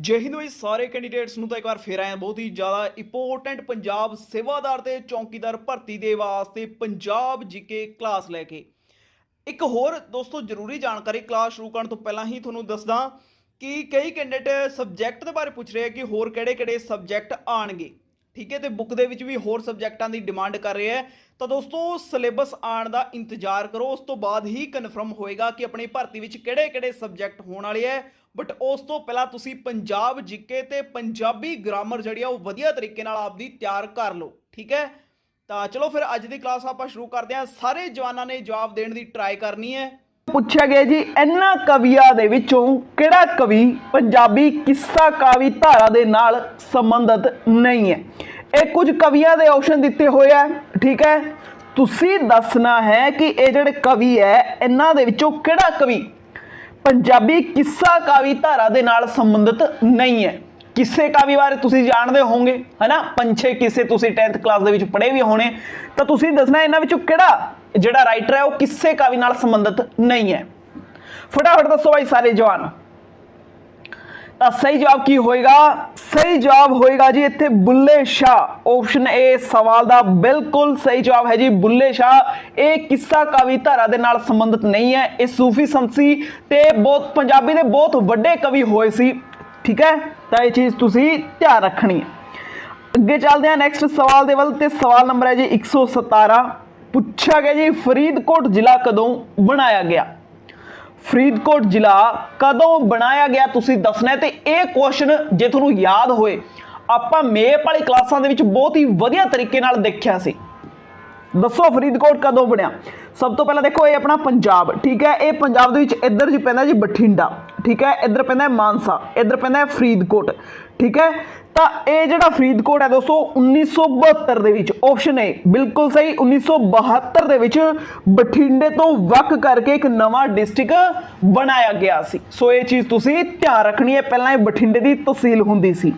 ਜੈ ਹਿੰਦ ਵਿੱਚ ਸਾਰੇ ਕੈਂਡੀਡੇਟਸ ਨੂੰ ਤਾਂ ਇੱਕ ਵਾਰ ਫੇਰ ਆਏ ਬਹੁਤ ਹੀ ਜ਼ਿਆਦਾ ਇੰਪੋਰਟੈਂਟ ਪੰਜਾਬ ਸੇਵਾਦਾਰ ਤੇ ਚੌਕੀਦਾਰ ਭਰਤੀ ਦੇ ਵਾਸਤੇ ਪੰਜਾਬ ਜੀਕੇ ਕਲਾਸ ਲੈ ਕੇ। ਇੱਕ ਹੋਰ ਦੋਸਤੋ, ਜ਼ਰੂਰੀ ਜਾਣਕਾਰੀ ਕਲਾਸ ਸ਼ੁਰੂ ਕਰਨ ਤੋਂ ਪਹਿਲਾਂ ਹੀ ਤੁਹਾਨੂੰ ਦੱਸਦਾ ਕਿ ਕਈ ਕੈਂਡੀਡੇਟ ਸਬਜੈਕਟ ਦੇ ਬਾਰੇ ਪੁੱਛ ਰਹੇ ਆ ਕਿ ਹੋਰ ਕਿਹੜੇ-ਕਿਹੜੇ ਸਬਜੈਕਟ ਆਣਗੇ ਠੀਕ ਹੈ, ਤੇ ਬੁੱਕ ਦੇ ਵਿੱਚ ਵੀ ਹੋਰ ਸਬਜੈਕਟਾਂ ਦੀ ਡਿਮਾਂਡ ਕਰ ਰਹੇ ਆ। ਤਾਂ ਦੋਸਤੋ ਸਿਲੇਬਸ ਆਣ ਦਾ ਇੰਤਜ਼ਾਰ ਕਰੋ, ਉਸ ਤੋਂ ਬਾਅਦ ਹੀ ਕਨਫਰਮ ਹੋਏਗਾ ਕਿ ਆਪਣੀ ਭਰਤੀ ਵਿੱਚ ਕਿਹੜੇ-ਕਿਹੜੇ ਸਬਜੈਕਟ ਹੋਣ ਵਾਲੇ ਆ। ਬਟ ਉਸ ਤੋਂ ਪਹਿਲਾਂ ਤੁਸੀਂ ਪੰਜਾਬ ਜੀਕੇ ਤੇ ਪੰਜਾਬੀ ਗ੍ਰਾਮਰ ਜਿਹੜੀ ਆ ਉਹ ਵਧੀਆ ਤਰੀਕੇ ਨਾਲ ਆਪਦੀ ਤਿਆਰ ਕਰ ਲਓ, ਠੀਕ ਹੈ? ਤਾਂ ਚਲੋ ਫਿਰ ਅੱਜ ਦੀ ਕਲਾਸ ਆਪਾਂ ਸ਼ੁਰੂ ਕਰਦੇ ਹਾਂ। ਸਾਰੇ ਜਵਾਨਾਂ ਨੇ ਜਵਾਬ ਦੇਣ ਦੀ ਟਰਾਈ ਕਰਨੀ ਹੈ। ਪੁੱਛਿਆ ਗਿਆ ਜੀ, ਇਹਨਾਂ ਕਵੀਆਂ ਦੇ ਵਿੱਚੋਂ ਕਿਹੜਾ ਕਵੀ ਪੰਜਾਬੀ ਕਿੱਸਾ ਕਾਵੀ ਧਾਰਾ ਦੇ ਨਾਲ ਸੰਬੰਧਿਤ ਨਹੀਂ ਹੈ? ਇਹ ਕੁਝ ਕਵੀਆਂ ਦੇ ਆਪਸ਼ਨ ਦਿੱਤੇ ਹੋਏ ਆ, ਠੀਕ ਹੈ? ਤੁਸੀਂ ਦੱਸਣਾ ਹੈ ਕਿ ਇਹ ਜਿਹੜੇ ਕਵੀ ਹੈ, ਇਹਨਾਂ ਦੇ ਵਿੱਚੋਂ ਕਿਹੜਾ ਕਵੀ ਪੰਜਾਬੀ ਕਿੱਸਾ ਕਾਵੀ ਧਾਰਾ ਦੇ ਨਾਲ ਸੰਬੰਧਿਤ ਨਹੀਂ ਹੈ। ਕਿਸੇ ਕਾਵੀ ਬਾਰੇ ਤੁਸੀਂ ਜਾਣਦੇ ਹੋਵੋਗੇ, ਹਨਾ? ਪੰਛੇ ਕਿਸੇ ਤੁਸੀਂ 10th ਕਲਾਸ ਦੇ ਵਿੱਚ ਪੜ੍ਹੇ ਵੀ ਹੋਣੇ। ਤਾਂ ਤੁਸੀਂ ਦੱਸਣਾ ਇਹਨਾਂ ਵਿੱਚੋਂ ਕਿਹੜਾ, ਜਿਹੜਾ ਰਾਈਟਰ ਹੈ, ਉਹ ਕਿਸੇ ਕਾਵੀ ਨਾਲ ਸੰਬੰਧਿਤ ਨਹੀਂ ਹੈ। ਫਟਾਫਟ ਦੱਸੋ ਭਾਈ ਸਾਰੇ ਜਵਾਨ। ਤਾਂ ਸਹੀ ਜਵਾਬ ਕੀ ਹੋਏਗਾ? ਸਹੀ ਜਵਾਬ ਹੋਏਗਾ ਜੀ ਇੱਥੇ ਬੁੱਲੇ ਸ਼ਾਹ। ਆਪਸ਼ਨ ਏ ਸਵਾਲ ਦਾ ਬਿਲਕੁਲ ਸਹੀ ਜਵਾਬ ਹੈ ਜੀ ਬੁੱਲੇ ਸ਼ਾਹ। ਇਹ ਕਿੱਸਾ ਕਾਵੀ ਧਾਰਾ ਦੇ ਨਾਲ ਸੰਬੰਧਿਤ ਨਹੀਂ ਹੈ, ਇਹ ਸੂਫੀ ਸੰਸੀ ਤੇ ਬਹੁਤ ਪੰਜਾਬੀ ਦੇ ਬਹੁਤ ਵੱਡੇ ਕਵੀ ਹੋਏ ਸੀ। ਠੀਕ ਹੈ? ਤਾਂ ਇਹ ਚੀਜ਼ ਤੁਸੀਂ ਧਿਆਨ ਰੱਖਣੀ ਹੈ। ਅੱਗੇ ਚੱਲਦੇ ਹਾਂ ਨੈਕਸਟ ਸਵਾਲ ਦੇ ਵੱਲ ਤੇ ਸਵਾਲ ਨੰਬਰ ਹੈ ਜੀ 117 ਪੁੱਛਿਆ ਗਿਆ ਜੀ, ਫਰੀਦਕੋਟ ਜ਼ਿਲ੍ਹਾ ਕਦੋਂ ਬਣਾਇਆ ਗਿਆ? ਫਰੀਦਕੋਟ ਜ਼ਿਲ੍ਹਾ ਕਦੋਂ ਬਣਾਇਆ ਗਿਆ ਤੁਸੀਂ ਦੱਸਣਾ ਹੈ? ਤੇ ਇਹ ਕੁਐਸਚਨ ਜੇ ਤੁਹਾਨੂੰ ਯਾਦ ਹੋਏ, ਆਪਾਂ ਮੇਪ ਵਾਲੀ ਕਲਾਸਾਂ ਦੇ ਵਿੱਚ ਬਹੁਤ ਹੀ ਵਧੀਆ ਤਰੀਕੇ ਨਾਲ ਦੇਖਿਆ ਸੀ। ਦੱਸੋ ਫਰੀਦਕੋਟ ਕਦੋਂ ਬਣਿਆ? ਸਭ ਤੋਂ ਪਹਿਲਾਂ ਦੇਖੋ, ਇਹ ਆਪਣਾ ਪੰਜਾਬ, ਠੀਕ ਹੈ? ਇਹ ਪੰਜਾਬ ਦੇ ਵਿੱਚ ਇੱਧਰ ਜੀ ਪੈਂਦਾ ਜੀ ਬਠਿੰਡਾ, ਠੀਕ ਹੈ? ਇੱਧਰ ਪੈਂਦਾ ਮਾਨਸਾ, ਇੱਧਰ ਪੈਂਦਾ ਫਰੀਦਕੋਟ, ਠੀਕ ਹੈ? ਤਾਂ ਇਹ ਜਿਹੜਾ ਫਰੀਦਕੋਟ ਹੈ ਦੋਸਤੋ 1972 ਦੇ ਵਿੱਚ ਆਪਸ਼ਨ ਏ ਬਿਲਕੁਲ ਸਹੀ 1972 ਦੇ ਵਿੱਚ ਬਠਿੰਡੇ ਤੋਂ ਵੱਖ ਕਰਕੇ ਇੱਕ ਨਵਾਂ ਡਿਸਟ੍ਰਿਕਟ ਬਣਾਇਆ ਗਿਆ ਸੀ। ਸੋ ਇਹ ਚੀਜ਼ ਤੁਸੀਂ ਧਿਆਨ ਰੱਖਣੀ ਹੈ, ਪਹਿਲਾਂ ਇਹ ਬਠਿੰਡੇ ਦੀ ਤਹਿਸੀਲ ਹੁੰਦੀ ਸੀ।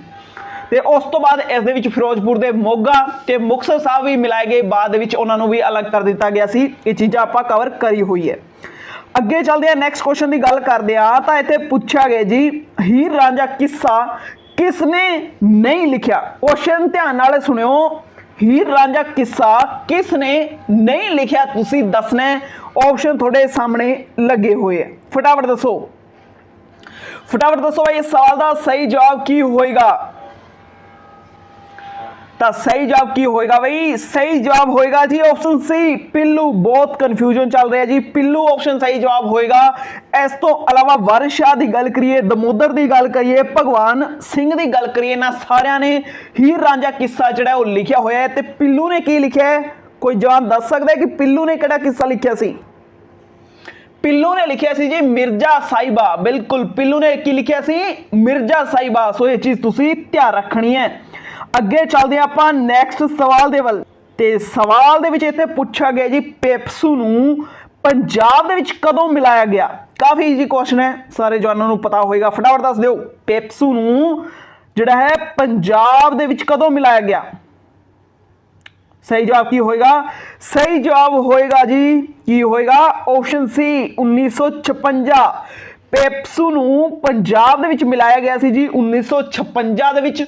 ਤੇ ਉਸ ਤੋਂ ਬਾਅਦ ਇਸ ਦੇ ਵਿੱਚ ਫਿਰੋਜ਼ਪੁਰ ਦੇ ਮੋਗਾ ਤੇ ਮੁਕਤਸਰ ਸਾਹਿਬ ਵੀ ਮਿਲਾਏ ਗਏ। ਬਾਅਦ ਵਿੱਚ ਉਹਨਾਂ ਨੂੰ ਵੀ ਅਲੱਗ ਕਰ ਦਿੱਤਾ ਗਿਆ ਸੀ। ਇਹ ਚੀਜ਼ਾਂ ਆਪਾਂ ਕਵਰ ਕਰੀ ਹੋਈ ਹੈ। ਅੱਗੇ ਚੱਲਦੇ ਆ ਨੈਕਸਟ ਕੁਐਸਚਨ ਦੀ ਗੱਲ ਕਰਦੇ ਆ ਤਾਂ ਇੱਥੇ ਪੁੱਛਿਆ ਗਿਆ ਜੀ, ਹੀਰ ਰਾਂਝਾ ਕਿੱਸਾ ਕਿਸ ਨੇ ਨਹੀਂ ਲਿਖਿਆ? ਕੁਐਸਚਨ ਧਿਆਨ ਨਾਲ ਸੁਣਿਓ। ਹੀਰ ਰਾਂਝਾ ਕਿੱਸਾ ਕਿਸ ਨੇ ਨਹੀਂ ਲਿਖਿਆ? ਤੁਸੀਂ ਦੱਸਣਾ ਹੈ। ਆਪਸ਼ਨ ਤੁਹਾਡੇ ਸਾਹਮਣੇ ਲੱਗੇ ਹੋਏ ਆ ਫਟਾਫਟ ਦੱਸੋ। ਫਟਾਫਟ ਦੱਸੋ ਭਾਈ ਸਵਾਲ ਦਾ ਸਹੀ ਜਵਾਬ ਕੀ ਹੋਏਗਾ? ਤਾਂ ਸਹੀ ਜਵਾਬ ਕੀ ਹੋਏਗਾ ਬਈ? ਸਹੀ ਜਵਾਬ ਹੋਏਗਾ ਜੀ ਆਪਸ਼ਨ ਸੀ ਪਿੱਲੂ। ਬਹੁਤ ਕਨਫਿਊਜ਼ਨ ਚੱਲ ਰਿਹਾ ਜੀ। ਪਿੱਲੂ ਆਪਸ਼ਨ ਸਹੀ ਜਵਾਬ ਹੋਏਗਾ। ਇਸ ਤੋਂ ਇਲਾਵਾ ਵਰਸ਼ਾ ਦੀ ਗੱਲ ਕਰੀਏ, ਦਮੋਦਰ ਦੀ ਗੱਲ ਕਰੀਏ, ਭਗਵਾਨ ਸਿੰਘ ਦੀ ਗੱਲ ਕਰੀਏ ਨਾ ਸਾਰਿਆਂ ਨੇ ਹੀਰ ਰਾਂਝਾ ਕਿੱਸਾ ਜਿਹੜਾ ਉਹ ਲਿਖਿਆ ਹੋਇਆ ਹੈ। ਤੇ ਪਿੱਲੂ ਨੇ ਕੀ ਲਿਖਿਆ ਹੈ? ਕੋਈ ਜਵਾਨ ਦੱਸ ਸਕਦਾ ਹੈ ਕਿ ਪਿੱਲੂ ਨੇ ਕਿਹੜਾ ਕਿੱਸਾ ਲਿਖਿਆ ਸੀ? ਪਿੱਲੂ ਨੇ ਲਿਖਿਆ ਸੀ ਜੀ ਮਿਰਜ਼ਾ ਸਾਹਿਬਾ ਬਿਲਕੁਲ, ਪਿੱਲੂ ਨੇ ਕੀ ਲਿਖਿਆ ਸੀ? ਮਿਰਜ਼ਾ ਸਾਹਿਬਾ ਸੋ ਇਹ ਚੀਜ਼ ਤੁਸੀਂ ਧਿਆਨ ਰੱਖਣੀ ਹੈ। ਅੱਗੇ ਚੱਲਦੇ ਹਾਂ ਆਪਾਂ ਨੈਕਸਟ ਸਵਾਲ ਦੇ ਵੱਲ। ਤੇ ਸਵਾਲ ਦੇ ਵਿੱਚ ਇੱਥੇ ਪੁੱਛਿਆ ਗਿਆ ਜੀ ਪੇਪਸੂ ਨੂੰ ਪੰਜਾਬ ਦੇ ਵਿੱਚ ਕਦੋਂ ਮਿਲਾਇਆ ਗਿਆ? ਕਾਫੀ ਈਜ਼ੀ ਕੁਐਸਚਨ ਹੈ, ਸਾਰੇ ਜਵਾਨਾਂ ਨੂੰ ਪਤਾ ਹੋਏਗਾ। ਫਟਾਫਟ ਦੱਸ ਦਿਓ ਪੇਪਸੂ ਨੂੰ ਜਿਹੜਾ ਹੈ ਪੰਜਾਬ ਦੇ ਵਿੱਚ ਕਦੋਂ ਮਿਲਾਇਆ ਗਿਆ? ਸਹੀ ਜਵਾਬ ਕੀ ਹੋਏਗਾ? ਸਹੀ ਜਵਾਬ ਹੋਏਗਾ ਜੀ, ਕੀ ਹੋਏਗਾ? ਆਪਸ਼ਨ ਸੀ 1956 ਪੇਪਸੂ ਨੂੰ ਪੰਜਾਬ ਦੇ ਵਿੱਚ ਮਿਲਾਇਆ ਗਿਆ ਸੀ ਜੀ 1956 ਦੇ ਵਿੱਚ।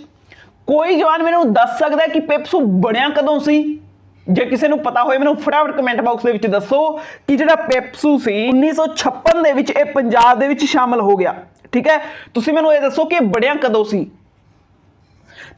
ਕੋਈ ਜਵਾਨ ਮੈਨੂੰ ਦੱਸ ਸਕਦਾ ਕਿ ਪੇਪਸੂ ਬਣਿਆ ਕਦੋਂ ਸੀ? ਜੇ ਕਿਸੇ ਨੂੰ ਪਤਾ ਹੋਏ, ਮੈਨੂੰ ਫਟਾਫਟ ਕਮੈਂਟ ਬਾਕਸ ਦੇ ਵਿੱਚ ਦੱਸੋ ਕਿ ਜਿਹੜਾ ਪੇਪਸੂ ਸੀ 1956 ਦੇ ਵਿੱਚ ਇਹ ਪੰਜਾਬ ਦੇ ਵਿੱਚ ਸ਼ਾਮਲ ਹੋ ਗਿਆ। ਠੀਕ ਹੈ? ਤੁਸੀਂ ਮੈਨੂੰ ਇਹ ਦੱਸੋ ਕਿ ਇਹ ਬਣਿਆ ਕਦੋਂ ਸੀ?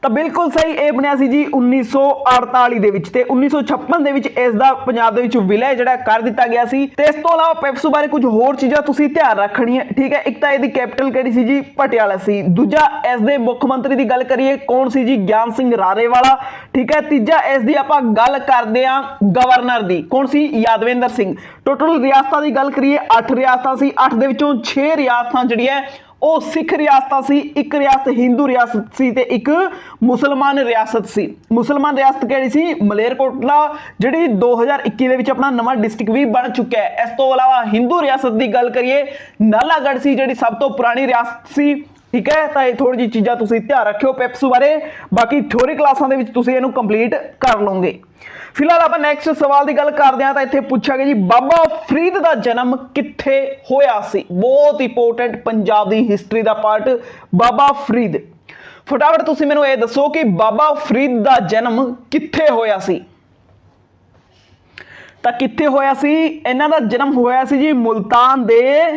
ਤਾਂ ਬਿਲਕੁਲ ਸਹੀ ਇਹ ਬਣਿਆ ਸੀ ਜੀ 1948 ਦੇ ਵਿੱਚ ਤੇ 1956 ਦੇ ਵਿੱਚ ਇਸ ਦਾ ਪੰਜਾਬ ਦੇ ਵਿੱਚ ਵਿਲੈ ਜਿਹੜਾ ਕਰ ਦਿੱਤਾ ਗਿਆ ਸੀ। ਤੇ ਇਸ ਤੋਂ ਇਲਾਵਾ ਪੈਪਸੂ ਬਾਰੇ ਕੁਝ ਹੋਰ ਚੀਜ਼ਾਂ ਤੁਸੀਂ ਧਿਆਨ ਰੱਖਣੀਆਂ, ਠੀਕ ਹੈ? ਇੱਕ ਤਾਂ ਇਹਦੀ ਕੈਪੀਟਲ ਕਿਹੜੀ ਸੀ ਜੀ? ਪਟਿਆਲਾ ਸੀ। ਦੂਜਾ, ਇਸ ਦੇ ਮੁੱਖ ਮੰਤਰੀ ਦੀ ਗੱਲ ਕਰੀਏ, ਕੌਣ ਸੀ ਜੀ? ਗਿਆਨ ਸਿੰਘ ਰਾਰੇਵਾਲਾ, ਠੀਕ ਹੈ? ਤੀਜਾ, ਇਸ ਦੀ ਆਪਾਂ ਗੱਲ ਕਰਦੇ ਆਂ ਗਵਰਨਰ ਦੀ। ਕੌਣ ਸੀ? ਯਾਦਵਿੰਦਰ ਸਿੰਘ। ਟੋਟਲ ਰਿਆਸਤਾਂ ਦੀ ਗੱਲ ਕਰੀਏ 8 ਰਿਆਸਤਾਂ ਸੀ। 8 ਦੇ ਵਿੱਚੋਂ 6 ਰਿਆਸਤਾਂ ਜਿਹੜੀਆਂ ਉਹ ਸਿੱਖ ਰਿਆਸਤਾਂ ਸੀ, ਇੱਕ ਰਿਆਸਤ ਹਿੰਦੂ ਰਿਆਸਤ ਸੀ ਤੇ ਇੱਕ ਮੁਸਲਮਾਨ ਰਿਆਸਤ ਸੀ। ਮੁਸਲਮਾਨ ਰਿਆਸਤ ਕਿਹੜੀ ਸੀ? ਮਲੇਰਕੋਟਲਾ, ਜਿਹੜੀ 2021 ਦੇ ਵਿੱਚ ਆਪਣਾ ਨਵਾਂ ਡਿਸਟ੍ਰਿਕਟ ਵੀ ਬਣ ਚੁੱਕਿਆ ਹੈ। ਇਸ ਤੋਂ ਇਲਾਵਾ ਹਿੰਦੂ ਰਿਆਸਤ ਦੀ ਗੱਲ ਕਰੀਏ, ਨਾਲਾਗੜ੍ਹ ਸੀ, ਜਿਹੜੀ ਸਭ ਤੋਂ ਪੁਰਾਣੀ ਰਿਆਸਤ ਸੀ। ਠੀਕ ਹੈ? ਤਾਂ ਇਹ ਥੋੜੀ ਜਿਹੀ ਚੀਜ਼ਾਂ ਤੁਸੀਂ ਧਿਆਨ ਰੱਖਿਓ ਪੈਪਸੂ ਬਾਰੇ। ਬਾਕੀ ਥਿਓਰੀ ਕਲਾਸਾਂ ਦੇ ਵਿੱਚ ਤੁਸੀਂ ਇਹਨੂੰ ਕੰਪਲੀਟ ਕਰ ਲਓਗੇ। ਫਿਲਹਾਲ ਆਪਾਂ ਨੈਕਸਟ ਸਵਾਲ ਦੀ ਗੱਲ ਕਰਦੇ ਹਾਂ, ਤਾਂ ਇੱਥੇ ਪੁੱਛਿਆ ਗਿਆ ਜੀ, ਬਾਬਾ ਫਰੀਦ ਦਾ ਜਨਮ ਕਿੱਥੇ ਹੋਇਆ ਸੀ? ਬਹੁਤ ਇੰਪੋਰਟੈਂਟ ਪੰਜਾਬ ਦੀ ਹਿਸਟਰੀ ਦਾ ਪਾਰਟ ਬਾਬਾ ਫਰੀਦ। ਫਟਾਫਟ ਤੁਸੀਂ ਮੈਨੂੰ ਇਹ ਦੱਸੋ ਕਿ ਬਾਬਾ ਫਰੀਦ ਦਾ ਜਨਮ ਕਿੱਥੇ ਹੋਇਆ ਸੀ? ਤਾਂ ਕਿੱਥੇ ਹੋਇਆ ਸੀ? ਇਹਨਾਂ ਦਾ ਜਨਮ ਹੋਇਆ ਸੀ ਜੀ ਮੁਲਤਾਨ ਦੇ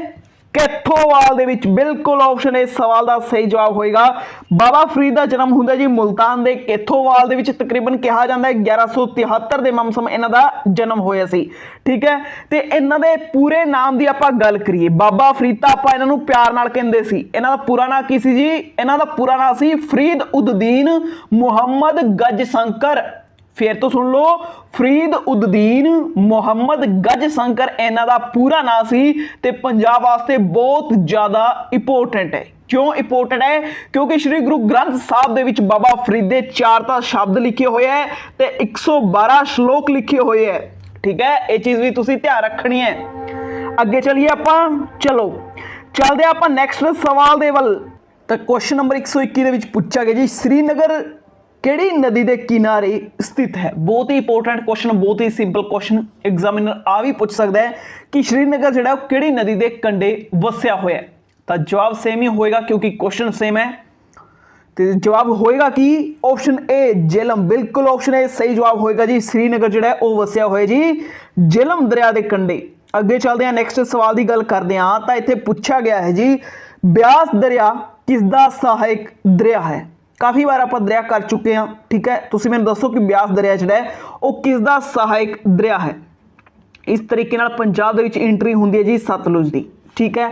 ਕੈਥੋਵਾਲ ਦੇ ਵਿੱਚ ਬਿਲਕੁਲ ਆਪਸ਼ਨ ਇਸ ਸਵਾਲ ਦਾ ਸਹੀ ਜਵਾਬ ਹੋਏਗਾ। ਬਾਬਾ ਫਰੀਦ ਦਾ ਜਨਮ ਹੁੰਦਾ ਜੀ ਮੁਲਤਾਨ ਦੇ ਕੈਥੋਵਾਲ ਦੇ ਵਿੱਚ, ਤਕਰੀਬਨ ਕਿਹਾ ਜਾਂਦਾ ਹੈ 1173 ਦੇ ਮਮਸਮ ਇਹਨਾਂ ਦਾ ਜਨਮ ਹੋਇਆ ਸੀ। ਠੀਕ ਹੈ? ਤੇ ਇਹਨਾਂ ਦੇ ਪੂਰੇ ਨਾਮ ਦੀ ਆਪਾਂ ਗੱਲ ਕਰੀਏ। ਬਾਬਾ ਫਰੀਦ ਤਾਂ ਆਪਾਂ ਇਹਨਾਂ ਨੂੰ ਪਿਆਰ ਨਾਲ ਕਹਿੰਦੇ ਸੀ। ਇਹਨਾਂ ਦਾ ਪੂਰਾ ਨਾਮ ਕੀ ਸੀ ਜੀ? ਇਹਨਾਂ ਦਾ ਪੂਰਾ ਨਾਮ ਸੀ ਫਰੀਦ ਉਦਦੀਨ ਮੁਹੰਮਦ ਗੱਜ ਸ਼ੰਕਰ ਫੇਰ ਤੋਂ ਸੁਣ ਲਓ, ਫਰੀਦ ਉਦਦੀਨ ਮੁਹੰਮਦ ਗਜ ਸ਼ੰਕਰ, ਇਹਨਾਂ ਦਾ ਪੂਰਾ ਨਾਮ ਸੀ ਤੇ ਪੰਜਾਬ ਵਾਸਤੇ ਬਹੁਤ ਜ਼ਿਆਦਾ ਇੰਪੋਰਟੈਂਟ ਹੈ। ਕਿਉਂ ਇੰਪੋਰਟੈਂਟ ਹੈ? ਕਿਉਂਕਿ ਸ੍ਰੀ ਗੁਰੂ ਗ੍ਰੰਥ ਸਾਹਿਬ ਦੇ ਵਿੱਚ ਬਾਬਾ ਫਰੀਦ ਦੇ ਚਾਰ ਤਾਂ ਸ਼ਬਦ ਲਿਖੇ ਹੋਏ ਹੈ ਤੇ 112 ਸ਼ਲੋਕ ਲਿਖੇ ਹੋਏ ਹੈ। ਠੀਕ ਹੈ? ਇਹ ਚੀਜ਼ ਵੀ ਤੁਸੀਂ ਧਿਆਨ ਰੱਖਣੀ ਹੈ। ਅੱਗੇ ਚਲੀਏ ਆਪਾਂ। ਚਲੋ, ਚੱਲਦੇ ਹਾਂ ਆਪਾਂ ਨੈਕਸਟ ਸਵਾਲ ਦੇ ਵੱਲ। ਤਾਂ ਕੁਐਸਚਨ ਨੰਬਰ 121 ਦੇ ਵਿੱਚ ਪੁੱਛਿਆ ਗਿਆ ਜੀ, ਸ੍ਰੀਨਗਰ ਕਿਹੜੀ ਨਦੀ ਦੇ ਕਿਨਾਰੇ ਸਥਿਤ ਹੈ? ਬਹੁਤ ਹੀ ਇੰਪੋਰਟੈਂਟ ਕੁਐਸਚਨ ਬਹੁਤ ਹੀ ਸਿੰਪਲ ਕੁਐਸਚਨ ਐਗਜ਼ਾਮੀਨਰ ਆ ਵੀ ਪੁੱਛ ਸਕਦਾ ਹੈ ਕਿ ਸ਼੍ਰੀਨਗਰ ਜਿਹੜਾ ਉਹ ਕਿਹੜੀ ਨਦੀ ਦੇ ਕੰਢੇ ਵਸਿਆ ਹੋਇਆ ਹੈ? ਤਾਂ ਜਵਾਬ ਸੇਮ ਹੀ ਹੋਏਗਾ ਕਿਉਂਕਿ ਕੁਐਸਚਨ ਸੇਮ ਹੈ। ਤੇ ਜਵਾਬ ਹੋਏਗਾ ਕਿ? ਆਪਸ਼ਨ ਏ ਜੇਲਮ ਬਿਲਕੁਲ ਆਪਸ਼ਨ ਏ ਸਹੀ ਜਵਾਬ ਹੋਏਗਾ ਜੀ। ਸ੍ਰੀਨਗਰ ਜਿਹੜਾ ਉਹ ਵਸਿਆ ਹੋਇਆ ਜੀ ਜੇਲਮ ਦਰਿਆ ਦੇ ਕੰਢੇ। ਅੱਗੇ ਚੱਲਦੇ ਹਾਂ ਨੈਕਸਟ ਸਵਾਲ ਦੀ ਗੱਲ ਕਰਦੇ ਹਾਂ। ਤਾਂ ਇੱਥੇ ਪੁੱਛਿਆ ਗਿਆ ਹੈ ਜੀ, ਬਿਆਸ ਦਰਿਆ ਕਿਸ ਦਾ ਸਹਾਇਕ ਦਰਿਆ ਹੈ? ਕਾਫੀ ਵਾਰ ਆਪਾਂ ਦਰਿਆ ਕਰ ਚੁੱਕੇ ਹਾਂ, ਠੀਕ ਹੈ? ਤੁਸੀਂ ਮੈਨੂੰ ਦੱਸੋ ਕਿ ਬਿਆਸ ਦਰਿਆ ਜਿਹੜਾ ਹੈ, ਉਹ ਕਿਸ ਦਾ ਸਹਾਇਕ ਦਰਿਆ ਹੈ? ਇਸ ਤਰੀਕੇ ਨਾਲ ਪੰਜਾਬ ਦੇ ਵਿੱਚ ਐਂਟਰੀ ਹੁੰਦੀ ਹੈ ਜੀ ਸਤਲੁਜ ਦੀ, ਠੀਕ ਹੈ?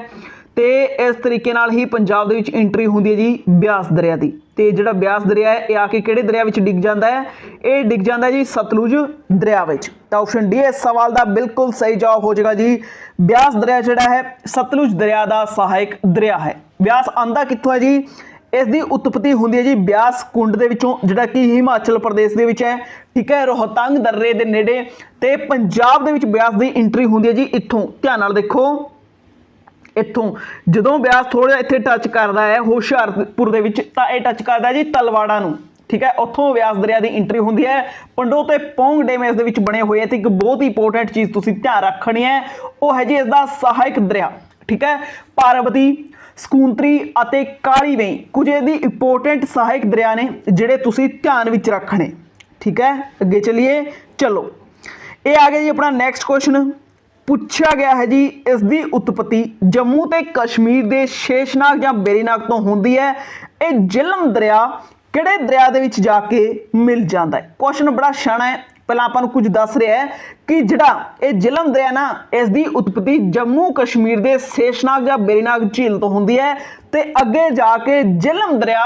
ਤੇ ਇਸ ਤਰੀਕੇ ਨਾਲ ਹੀ ਪੰਜਾਬ ਦੇ ਵਿੱਚ ਐਂਟਰੀ ਹੁੰਦੀ ਹੈ ਜੀ ਬਿਆਸ ਦਰਿਆ ਦੀ। ਤੇ ਜਿਹੜਾ ਬਿਆਸ ਦਰਿਆ ਹੈ, ਇਹ ਆ ਕੇ ਕਿਹੜੇ ਦਰਿਆ ਵਿੱਚ ਡਿੱਗ ਜਾਂਦਾ ਹੈ? ਇਹ ਡਿੱਗ ਜਾਂਦਾ ਜੀ ਸਤਲੁਜ ਦਰਿਆ ਵਿੱਚ। ਤਾਂ ਆਪਸ਼ਨ ਡੀ ਇਸ ਸਵਾਲ ਦਾ ਬਿਲਕੁਲ ਸਹੀ ਜਵਾਬ ਹੋ ਜਾਏਗਾ ਜੀ। ਬਿਆਸ ਦਰਿਆ ਜਿਹੜਾ ਹੈ, ਸਤਲੁਜ ਦਰਿਆ ਦਾ ਸਹਾਇਕ ਦਰਿਆ ਹੈ। ਬਿਆਸ ਆਂਦਾ ਕਿੱਥੋਂ ਹੈ ਜੀ? ਇਸ ਦੀ ਉਤਪਤੀ ਹੁੰਦੀ ਹੈ ਜੀ ਬਿਆਸ ਕੁੰਡ ਦੇ ਵਿੱਚੋਂ, ਜਿਹੜਾ ਕਿ ਹਿਮਾਚਲ ਪ੍ਰਦੇਸ਼ ਦੇ ਵਿੱਚ ਹੈ। ਠੀਕ ਹੈ, ਰੋਹਤੰਗ ਦਰਰੇ ਦੇ ਨੇੜੇ ਤੇ ਪੰਜਾਬ ਦੇ ਵਿੱਚ ਬਿਆਸ ਦੀ ਐਂਟਰੀ ਹੁੰਦੀ ਹੈ ਜੀ ਇੱਥੋਂ। ਧਿਆਨ ਨਾਲ ਦੇਖੋ, ਇੱਥੋਂ। ਜਦੋਂ ਬਿਆਸ ਥੋੜਾ ਇੱਥੇ ਟੱਚ ਕਰਦਾ ਹੈ, ਹੁਸ਼ਿਆਰਪੁਰ ਦੇ ਵਿੱਚ, ਤਾਂ ਇਹ ਟੱਚ ਕਰਦਾ ਜੀ ਤਲਵਾੜਾ ਨੂੰ। ਠੀਕ ਹੈ, ਉੱਥੋਂ ਬਿਆਸ ਦਰਿਆ ਦੀ ਐਂਟਰੀ ਹੁੰਦੀ ਹੈ। ਪੰਡੋ ਤੇ ਪੌਂਗ ਡੈਮ ਇਸ ਦੇ ਵਿੱਚ ਬਣੇ ਹੋਏ ਹੈ ਤੇ ਇੱਕ ਬਹੁਤ ਹੀ ਇੰਪੋਰਟੈਂਟ ਚੀਜ਼ ਤੁਸੀਂ ਧਿਆਨ ਰੱਖਣੀ ਹੈ। ਉਹ ਹੈ ਜੀ ਇਸ ਦਾ ਸਹਾਇਕ ਦਰਿਆ। ਠੀਕ ਹੈ ਪਾਰਵਤੀ ਸਕੂੰਤਰੀ ਅਤੇ ਕਾਲੀ ਵੇਈ, ਕੁਝ ਇਹਦੀ ਇੰਪੋਰਟੈਂਟ ਸਹਾਇਕ ਦਰਿਆ ਨੇ, ਜਿਹੜੇ ਤੁਸੀਂ ਧਿਆਨ ਵਿੱਚ ਰੱਖਣੇ। ਠੀਕ ਹੈ? ਅੱਗੇ ਚਲਿਏ। ਚਲੋ। ਇਹ ਆ ਗਿਆ ਜੀ ਆਪਣਾ ਨੈਕਸਟ ਕੁਐਸਚਨ ਪੁੱਛਿਆ ਗਿਆ ਹੈ ਜੀ, ਇਸ ਦੀ ਉਤਪਤੀ ਜੰਮੂ ਤੇ ਕਸ਼ਮੀਰ ਦੇ ਸ਼ੇਸ਼ਨਾਗ ਜਾਂ ਬੇਰੀਨਾਗ ਤੋਂ ਹੁੰਦੀ ਹੈ। ਇਹ ਜ਼ਿਲਮ ਦਰਿਆ ਕਿਹੜੇ ਦਰਿਆ ਦੇ ਵਿੱਚ ਜਾ ਕੇ ਮਿਲ ਜਾਂਦਾ ਹੈ? ਕੁਐਸਚਨ ਬੜਾ ਸਿਆਣਾ ਹੈ। ਪਹਿਲਾਂ ਆਪਾਂ ਨੂੰ ਕੁਝ ਦੱਸ ਰਿਹਾ ਹੈ ਕਿ ਜਿਹੜਾ ਇਹ ਜਲਮ ਦਰਿਆ ਨਾ ਇਸ ਦੀ ਉਤਪਤੀ ਜੰਮੂ ਕਸ਼ਮੀਰ ਦੇ ਸ਼ੇਸ਼ਨਾਗ ਜਾਂ ਬੇਰੀਨਾਗ ਝੀਲ ਤੋਂ ਹੁੰਦੀ ਹੈ ਤੇ ਅੱਗੇ ਜਾ ਕੇ ਜਲਮ ਦਰਿਆ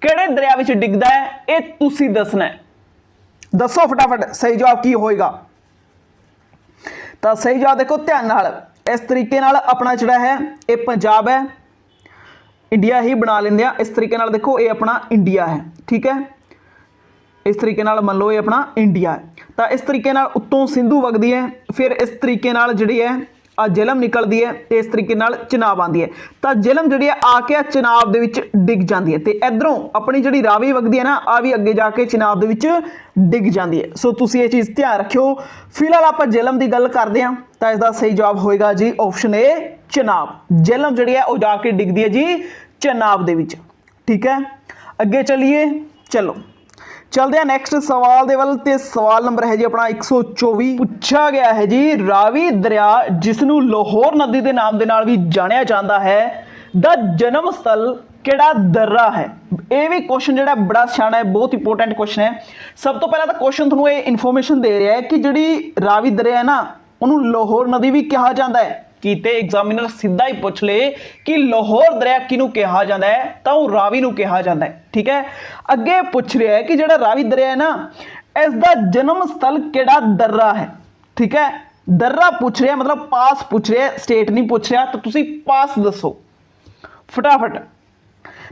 ਕਿਹੜੇ ਦਰਿਆ ਵਿੱਚ ਡਿੱਗਦਾ ਹੈ, ਇਹ ਤੁਸੀਂ ਦੱਸਣਾ ਹੈ। ਦੱਸੋ ਫਟਾਫਟ, ਸਹੀ ਜਵਾਬ ਕੀ ਹੋਏਗਾ? ਤਾਂ ਸਹੀ ਜਵਾਬ ਦੇਖੋ ਧਿਆਨ ਨਾਲ, ਇਸ ਤਰੀਕੇ ਨਾਲ ਆਪਣਾ ਜਿਹੜਾ ਹੈ, ਇਹ ਪੰਜਾਬ ਹੈ। ਇੰਡੀਆ ਹੀ ਬਣਾ ਲੈਂਦੇ ਆ, ਇਸ ਤਰੀਕੇ ਨਾਲ ਦੇਖੋ ਇਹ ਆਪਣਾ ਇੰਡੀਆ ਹੈ, ਠੀਕ ਹੈ। ਇਸ ਤਰੀਕੇ ਨਾਲ ਮੰਨ ਲਓ ਇਹ ਆਪਣਾ ਇੰਡੀਆ ਤਾਂ ਇਸ ਤਰੀਕੇ ਨਾਲ ਉੱਤੋਂ ਸਿੰਧੂ ਵਗਦੀ ਹੈ, ਫਿਰ ਇਸ ਤਰੀਕੇ ਨਾਲ ਜਿਹੜੀ ਹੈ ਆ ਜਲਮ ਨਿਕਲਦੀ ਹੈ ਤੇ ਇਸ ਤਰੀਕੇ ਨਾਲ ਚਨਾਬ ਆਂਦੀ ਹੈ। ਤਾਂ ਜਲਮ ਜਿਹੜੀ ਹੈ, ਆ ਕੇ ਆ ਚਨਾਬ ਦੇ ਵਿੱਚ ਡਿੱਗ ਜਾਂਦੀ ਹੈ ਤੇ ਇਧਰੋਂ ਆਪਣੀ ਜਿਹੜੀ ਰਾਵੀ ਵਗਦੀ ਹੈ ਨਾ ਆ ਵੀ ਅੱਗੇ ਜਾ ਕੇ ਚਨਾਬ ਦੇ ਵਿੱਚ ਡਿੱਗ ਜਾਂਦੀ ਹੈ। ਸੋ ਤੁਸੀਂ ਇਹ ਚੀਜ਼ ਧਿਆਨ ਰੱਖਿਓ। ਫਿਲਹਾਲ ਆਪਾਂ ਜਲਮ ਦੀ ਗੱਲ ਕਰਦੇ ਹਾਂ, ਤਾਂ ਇਸ ਦਾ ਸਹੀ ਜਵਾਬ ਹੋਏਗਾ ਜੀ ਆਪਸ਼ਨ ਏ ਚਨਾਬ। ਜਲਮ ਜਿਹੜੀ ਹੈ, ਉਹ ਜਾ ਕੇ ਡਿੱਗਦੀ ਹੈ ਜੀ ਚਨਾਬ ਦੇ ਵਿੱਚ। ਠੀਕ ਹੈ? ਅੱਗੇ ਚਲਿਏ, ਚਲੋ। ਚਲਦੇ ਆ ਨੈਕਸਟ ਸਵਾਲ ਦੇ ਵੱਲ ਤੇ ਸਵਾਲ ਨੰਬਰ ਹੈ ਜੀ ਆਪਣਾ 124 ਪੁੱਛਿਆ ਗਿਆ ਹੈ ਜੀ, ਰਾਵੀ ਦਰਿਆ ਜਿਸ ਨੂੰ ਲਾਹੌਰ ਨਦੀ ਦੇ ਨਾਮ ਦੇ ਨਾਲ ਵੀ ਜਾਣਿਆ ਜਾਂਦਾ ਹੈ, ਦਾ ਜਨਮ ਸਥਲ ਕਿਹੜਾ ਦਰਿਆ ਹੈ? ਇਹ ਵੀ ਕੁਐਸਚਨ ਜਿਹੜਾ ਬੜਾ ਸਿਆਣਾ ਹੈ, ਬਹੁਤ ਇੰਪੋਰਟੈਂਟ ਕੁਐਸਚਨ ਹੈ। ਸਭ ਤੋਂ ਪਹਿਲਾਂ ਤਾਂ ਕੁਐਸਚਨ ਤੁਹਾਨੂੰ ਇਹ ਇਨਫੋਰਮੇਸ਼ਨ ਦੇ ਰਿਹਾ ਹੈ ਕਿ ਜਿਹੜੀ ਰਾਵੀ ਦਰਿਆ ਹੈ ਨਾ, ਉਹਨੂੰ ਲਾਹੌਰ ਨਦੀ ਵੀ ਕਿਹਾ ਜਾਂਦਾ ਹੈ। ਕੀਤੇ ਐਗਜ਼ਾਮੀਨਰ ਸਿੱਧਾ ਹੀ ਪੁੱਛ ਲਏ ਕਿ ਲਾਹੌਰ ਦਰਿਆ ਕਿਹਨੂੰ ਕਿਹਾ ਜਾਂਦਾ ਹੈ? ਤਾਂ ਉਹ ਰਾਵੀ ਨੂੰ ਕਿਹਾ ਜਾਂਦਾ ਹੈ, ਠੀਕ ਹੈ? ਅੱਗੇ ਪੁੱਛ ਰਿਹਾ ਹੈ ਕਿ ਜਿਹੜਾ ਰਾਵੀ ਦਰਿਆ ਹੈ ਨਾ ਇਸ ਦਾ ਜਨਮ ਸਥਲ ਕਿਹੜਾ? ਦਰਰਾ ਹੈ, ਠੀਕ ਹੈ? ਦਰਰਾ ਪੁੱਛ ਰਿਹਾ, ਮਤਲਬ ਪਾਸ ਪੁੱਛ ਰਿਹਾ ਸਟੇਟ ਨਹੀਂ ਪੁੱਛ ਰਿਹਾ, ਤਾਂ ਤੁਸੀਂ ਪਾਸ ਦੱਸੋ। ਫਟਾਫਟ।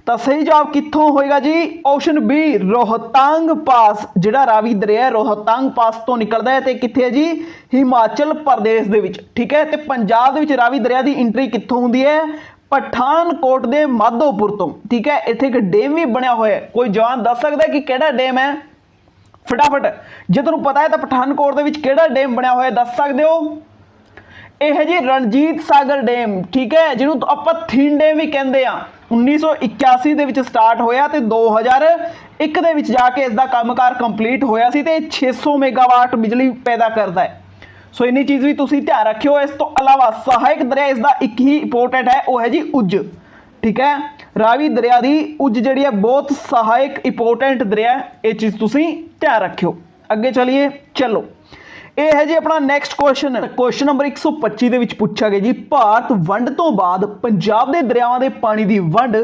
ਤਾਂ ਸਹੀ ਜਵਾਬ ਕਿੱਥੋਂ ਹੋਏਗਾ ਜੀ? ਆਪਸ਼ਨ ਬੀ ਰੋਹਤਾਂਗ ਪਾਸ, ਜਿਹੜਾ ਰਾਵੀ ਦਰਿਆ ਰੋਹਤਾਂਗ ਪਾਸ ਤੋਂ ਨਿਕਲਦਾ ਹੈ ਤੇ ਕਿੱਥੇ ਹੈ ਜੀ? ਹਿਮਾਚਲ ਪ੍ਰਦੇਸ਼ ਦੇ ਵਿੱਚ, ਠੀਕ ਹੈ? ਤੇ ਪੰਜਾਬ ਦੇ ਵਿੱਚ ਰਾਵੀ ਦਰਿਆ ਦੀ ਐਂਟਰੀ ਕਿੱਥੋਂ ਹੁੰਦੀ ਹੈ? ਪਠਾਨਕੋਟ ਦੇ ਮਾਧੋਪੁਰ ਤੋਂ, ਠੀਕ ਹੈ? ਇੱਥੇ ਇੱਕ ਡੈਮ ਵੀ ਬਣਿਆ ਹੋਇਆ ਹੈ। ਕੋਈ ਜਵਾਨ ਦੱਸ ਸਕਦਾ ਕਿ ਕਿਹੜਾ ਡੈਮ ਹੈ? ਫਟਾਫਟ, ਜੇ ਤੁਹਾਨੂੰ ਪਤਾ ਹੈ ਤਾਂ ਪਠਾਨਕੋਟ ਦੇ ਵਿੱਚ ਕਿਹੜਾ ਡੈਮ ਬਣਿਆ ਹੋਇਆ ਦੱਸ ਸਕਦੇ ਹੋ? ਇਹ ਹੈ ਜੀ ਰਣਜੀਤ ਸਾਗਰ ਡੈਮ ਠੀਕ ਹੈ? ਜਿਹਨੂੰ ਆਪਾਂ ਥੀਨ ਡੈਮ ਵੀ ਕਹਿੰਦੇ ਆ 1981 ਦੇ ਵਿੱਚ ਸਟਾਰਟ ਹੋਇਆ ਤੇ 2001 ਦੇ ਵਿੱਚ ਜਾ ਕੇ ਇਸ ਦਾ ਕੰਮਕਾਰ ਕੰਪਲੀਟ ਹੋਇਆ ਸੀ ਤੇ ਇਹ 600 ਮੈਗਾਵਾਟ ਬਿਜਲੀ ਪੈਦਾ ਕਰਦਾ ਹੈ। ਸੋ ਇੰਨੀ ਚੀਜ਼ ਵੀ ਤੁਸੀਂ ਧਿਆਨ ਰੱਖਿਓ, ਇਸ ਤੋਂ ਇਲਾਵਾ ਸਹਾਇਕ ਦਰਿਆ ਇਸ ਦਾ ਇੱਕ ਹੀ ਇੰਪੋਰਟੈਂਟ ਹੈ, ਉਹ ਹੈ ਜੀ ਉੱਜ। ਠੀਕ ਹੈ? ਰਾਵੀ ਦਰਿਆ ਦੀ ਉੱਜ ਜਿਹੜੀ ਹੈ, ਬਹੁਤ ਸਹਾਇਕ ਇੰਪੋਰਟੈਂਟ ਦਰਿਆ ਇਹ ਚੀਜ਼ ਤੁਸੀਂ ਧਿਆਨ ਰੱਖਿਓ। ਅੱਗੇ ਚਲਿਏ, ਚਲੋ। ਇਹ ਹੈ ਜੀ ਆਪਣਾ ਨੈਕਸਟ ਕੁਐਸਚਨ ਕੁਐਸਚਨ ਨੰਬਰ 125 ਦੇ ਵਿੱਚ ਪੁੱਛਿਆ ਗਿਆ ਜੀ, ਭਾਰਤ ਵੰਡ ਤੋਂ ਬਾਅਦ ਪੰਜਾਬ ਦੇ ਦਰਿਆਵਾਂ ਦੇ ਪਾਣੀ ਦੀ ਵੰਡ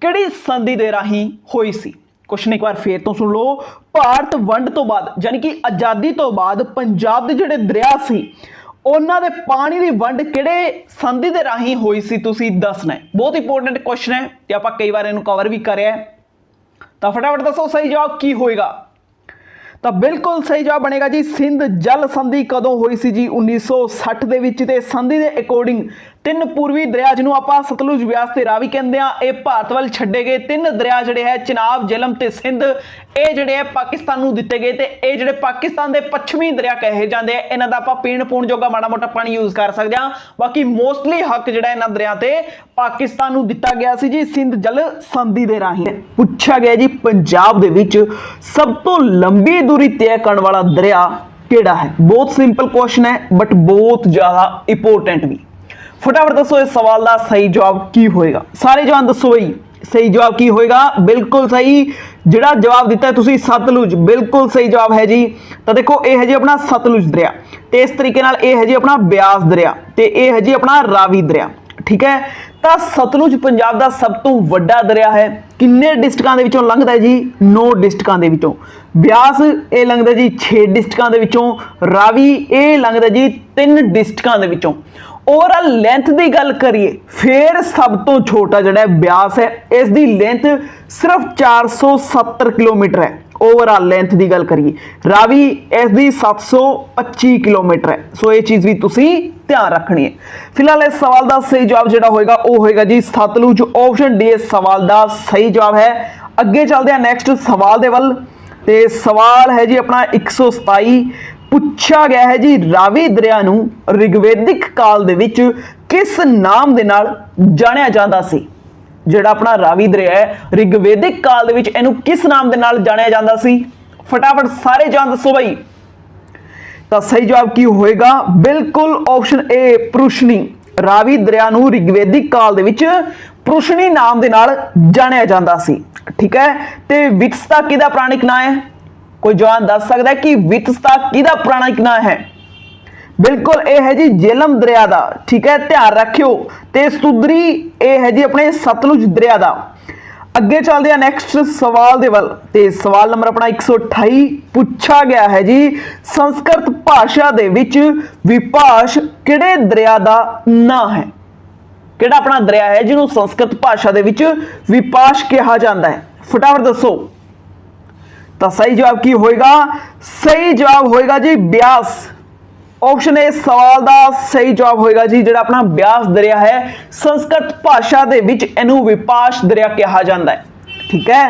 ਕਿਹੜੀ ਸੰਧੀ ਦੇ ਰਾਹੀਂ ਹੋਈ ਸੀ? ਕੁਐਸਚਨ ਇੱਕ ਵਾਰ ਫੇਰ ਤੋਂ ਸੁਣ ਲਓ। ਭਾਰਤ ਵੰਡ ਤੋਂ ਬਾਅਦ, ਯਾਨੀ ਕਿ ਆਜ਼ਾਦੀ ਤੋਂ ਬਾਅਦ ਪੰਜਾਬ ਦੇ ਜਿਹੜੇ ਦਰਿਆ ਸੀ, ਉਹਨਾਂ ਦੇ ਪਾਣੀ ਦੀ ਵੰਡ ਕਿਹੜੇ ਸੰਧੀ ਦੇ ਰਾਹੀਂ ਹੋਈ ਸੀ ਤੁਸੀਂ ਦੱਸਣਾ ਬਹੁਤ ਇੰਪੋਰਟੈਂਟ ਕੁਐਸਚਨ ਹੈ ਤੇ ਆਪਾਂ ਕਈ ਵਾਰ ਇਹਨੂੰ ਕਵਰ ਵੀ ਕਰਿਆ ਤਾਂ ਫਟਾਫਟ ਦੱਸੋ ਸਹੀ ਜਵਾਬ ਕੀ ਹੋਏਗਾ? ਤਾਂ ਬਿਲਕੁਲ ਸਹੀ ਜਵਾਬ ਬਣੇਗਾ ਜੀ ਸਿੰਧ ਜਲ ਸੰਧੀ ਕਦੋਂ ਹੋਈ ਸੀ ਜੀ? 1960 ਦੇ ਵਿੱਚ ਤੇ ਸੰਧੀ ਦੇ ਅਕੋਰਡਿੰਗ ਤਿੰਨ ਪੂਰਬੀ ਦਰਿਆ ਜਿਹਨੂੰ ਆਪਾਂ ਸਤਲੁਜ ਵਿਆਸ ਤੇ ਰਾਵੀ ਕਹਿੰਦੇ ਆ ਇਹ ਭਾਰਤ ਵੱਲ ਛੱਡੇ ਗਏ ਤਿੰਨ ਦਰਿਆ ਜਿਹੜੇ ਹੈ, ਚਨਾਬ ਜਲਮ ਤੇ ਸਿੰਧ। ਇਹ ਜਿਹੜੇ ਹੈ, ਪਾਕਿਸਤਾਨ ਨੂੰ ਦਿੱਤੇ ਗਏ ਤੇ ਇਹ ਜਿਹੜੇ ਪਾਕਿਸਤਾਨ ਦੇ ਪੱਛਮੀ ਦਰਿਆ ਕਹੇ ਜਾਂਦੇ ਆ। ਇਹਨਾਂ ਦਾ ਆਪਾਂ ਪੀਣ ਪੂਣ ਜੋਗਾ ਮਾੜਾ ਮੋਟਾ ਪਾਣੀ ਯੂਜ਼ ਕਰ ਸਕਦੇ ਆ ਬਾਕੀ ਮੋਸਟਲੀ ਹੱਕ ਜਿਹੜਾ ਇਹਨਾਂ ਦਰਿਆ ਤੇ ਪਾਕਿਸਤਾਨ ਨੂੰ ਦਿੱਤਾ ਗਿਆ ਸੀ ਜੀ, ਸਿੰਧ ਜਲ ਸੰਧੀ ਦੇ ਰਾਹੀਂ। ਪੁੱਛਿਆ ਗਿਆ ਜੀ, ਪੰਜਾਬ ਦੇ ਵਿੱਚ ਸਭ ਤੋਂ ਲੰਬੀ ਦੂਰੀ ਤੈਅ ਕਰਨ ਵਾਲਾ ਦਰਿਆ ਕਿਹੜਾ ਹੈ? ਬਹੁਤ ਸਿੰਪਲ ਕੁਐਸਚਨ ਹੈ ਬਟ ਬਹੁਤ ਜ਼ਿਆਦਾ ਇੰਪੋਰਟੈਂਟ ਵੀ। ਫਟਾਫਟ ਦੱਸੋ ਇਸ ਸਵਾਲ ਦਾ ਸਹੀ ਜਵਾਬ ਕੀ ਹੋਏਗਾ ਸਾਰੇ ਜਵਾਨ ਦੱਸੋ ਬਈ ਸਹੀ ਜਵਾਬ ਕੀ ਹੋਏਗਾ ਬਿਲਕੁਲ ਸਹੀ ਜਿਹੜਾ ਜਵਾਬ ਦਿੱਤਾ ਤੁਸੀਂ ਸਤਲੁਜ ਬਿਲਕੁਲ ਸਹੀ ਜਵਾਬ ਹੈ ਜੀ ਤਾਂ ਦੇਖੋ ਇਹ ਹੈ ਜੀ ਆਪਣਾ ਸਤਲੁਜ ਦਰਿਆ ਤੇ ਇਸ ਤਰੀਕੇ ਨਾਲ ਇਹ ਹੈ ਜੀ ਆਪਣਾ ਬਿਆਸ ਦਰਿਆ ਤੇ ਇਹ ਹੈ ਜੀ ਆਪਣਾ ਰਾਵੀ ਦਰਿਆ ਠੀਕ ਹੈ ਤਾਂ ਸਤਲੁਜ ਪੰਜਾਬ ਦਾ ਸਭ ਤੋਂ ਵੱਡਾ ਦਰਿਆ ਹੈ ਕਿੰਨੇ ਡਿਸਟ੍ਰਿਕਾਂ ਦੇ ਵਿੱਚੋਂ ਲੰਘਦਾ ਹੈ ਜੀ 9 ਡਿਸਟ੍ਰਿਕਾਂ ਦੇ ਵਿੱਚੋਂ ਬਿਆਸ, ਇਹ ਲੰਘਦਾ ਜੀ 6 ਡਿਸਟ੍ਰਿਕਾਂ ਦੇ ਵਿੱਚੋਂ, ਰਾਵੀ, ਇਹ ਲੰਘਦਾ ਜੀ 3 ਡਿਸਟ੍ਰਿਕਾਂ ਦੇ ਵਿੱਚੋਂ। ਓਵਰਆਲ ਲੈਂਥ ਦੀ ਗੱਲ ਕਰੀਏ, ਫੇਰ ਸਭ ਤੋਂ ਛੋਟਾ ਜਿਹੜਾ ਬਿਆਸ ਹੈ ਇਸ ਦੀ ਲੈਂਥ ਸਿਰਫ 470 ਕਿਲੋਮੀਟਰ ਹੈ। ਓਵਰਆਲ ਲੈਂਥ ਦੀ ਗੱਲ ਕਰੀਏ, ਰਾਵੀ ਇਸ ਦੀ 725 ਕਿਲੋਮੀਟਰ ਹੈ। ਸੋ ਇਹ ਚੀਜ਼ ਵੀ ਤੁਸੀਂ ਧਿਆਨ ਰੱਖਣੀ ਹੈ। ਫਿਲਹਾਲ ਇਸ ਸਵਾਲ ਦਾ ਸਹੀ ਜਵਾਬ ਜਿਹੜਾ ਹੋਏਗਾ, ਉਹ ਹੋਏਗਾ ਜੀ ਸਤਲੁਜ ਆਪਸ਼ਨ ਡੀ ਇਸ ਸਵਾਲ ਦਾ ਸਹੀ ਜਵਾਬ ਹੈ। ਅੱਗੇ ਚੱਲਦੇ ਹਾਂ ਨੈਕਸਟ ਸਵਾਲ ਦੇ ਵੱਲ। ਤੇ ਸਵਾਲ ਹੈ ਜੀ ਆਪਣਾ 127 ਪੁੱਛਿਆ ਗਿਆ ਹੈ ਜੀ ਰਾਵੀ ਦਰਿਆ ਨੂੰ ਰਿਗਵੇਦਿਕ ਕਾਲ ਦੇ ਵਿੱਚ ਕਿਸ ਨਾਮ ਦੇ ਨਾਲ ਜਾਣਿਆ ਜਾਂਦਾ ਸੀ? ਜਿਹੜਾ ਆਪਣਾ ਰਾਵੀ ਦਰਿਆ ਹੈ, ਰਿਗਵੇਦਿਕ ਕਾਲ ਦੇ ਵਿੱਚ ਇਹਨੂੰ ਕਿਸ ਨਾਮ ਦੇ ਨਾਲ ਜਾਣਿਆ ਜਾਂਦਾ ਸੀ? ਫਟਾਫਟ ਸਾਰੇ ਜਾਣ ਦੱਸੋ ਬਈ। ਤਾਂ ਸਹੀ ਜਵਾਬ ਕੀ ਹੋਏਗਾ? ਬਿਲਕੁਲ ਆਪਸ਼ਨ ਏ ਪ੍ਰੁਸ਼ਨੀ। ਰਾਵੀ ਦਰਿਆ ਨੂੰ ਰਿਗਵੇਦਿਕ ਕਾਲ ਦੇ ਵਿੱਚ ਪ੍ਰੁਸ਼ਨੀ ਨਾਮ ਦੇ ਨਾਲ ਜਾਣਿਆ ਜਾਂਦਾ ਸੀ। ਠੀਕ ਹੈ? ਤੇ ਵਿਤਸਤਾ ਕਿਹਦਾ ਪ੍ਰਾਣਿਕ ਨਾਂ ਹੈ? ਕੋਈ ਜਵਾਨ ਦੱਸ ਸਕਦਾ ਹੈ ਕਿ ਵਿਤਸਤਾ ਕਿਹਦਾ ਪ੍ਰਾਣਿਕ ਨਾਂ ਹੈ? ਬਿਲਕੁਲ ਇਹ ਹੈ ਜੀ ਜੇਲਮ ਦਰਿਆ ਦਾ। ਠੀਕ ਹੈ? ਧਿਆਨ ਰੱਖਿਓ। ਤੇ ਸੁਦਰੀ ਇਹ ਹੈ ਜੀ ਆਪਣੇ ਸਤਲੁਜ ਦਰਿਆ ਦਾ। ਅੱਗੇ ਚੱਲਦੇ ਆ ਨੈਕਸਟ ਸਵਾਲ ਦੇ ਵੱਲ। ਤੇ ਸਵਾਲ ਨੰਬਰ ਆਪਣਾ 128 ਪੁੱਛਿਆ ਗਿਆ ਹੈ ਜੀ, ਸੰਸਕ੍ਰਿਤ ਭਾਸ਼ਾ ਦੇ ਵਿੱਚ ਵਿਭਾਸ਼ ਕਿਹੜੇ ਦਰਿਆ ਦਾ ਨਾਂ ਹੈ? ਕਿਹੜਾ ਆਪਣਾ ਦਰਿਆ ਹੈ ਜਿਹਨੂੰ ਸੰਸਕ੍ਰਿਤ ਭਾਸ਼ਾ ਦੇ ਵਿੱਚ ਵਿਪਾਸ਼ ਕਿਹਾ ਜਾਂਦਾ ਹੈ? ਫਟਾਫਟ ਦੱਸੋ। ਤਾਂ ਸਹੀ ਜਵਾਬ ਕੀ ਹੋਏਗਾ? ਸਹੀ ਜਵਾਬ ਹੋਏਗਾ ਜੀ ਬਿਆਸ। ਆਪਸ਼ਨ ਏ ਸਵਾਲ ਦਾ ਸਹੀ ਜਵਾਬ ਹੋਏਗਾ ਜੀ, ਜਿਹੜਾ ਆਪਣਾ ਬਿਆਸ ਦਰਿਆ ਹੈ, ਸੰਸਕ੍ਰਿਤ ਭਾਸ਼ਾ ਦੇ ਵਿੱਚ ਇਹਨੂੰ ਵਿਪਾਸ਼ ਦਰਿਆ ਕਿਹਾ ਜਾਂਦਾ ਹੈ। ਠੀਕ ਹੈ?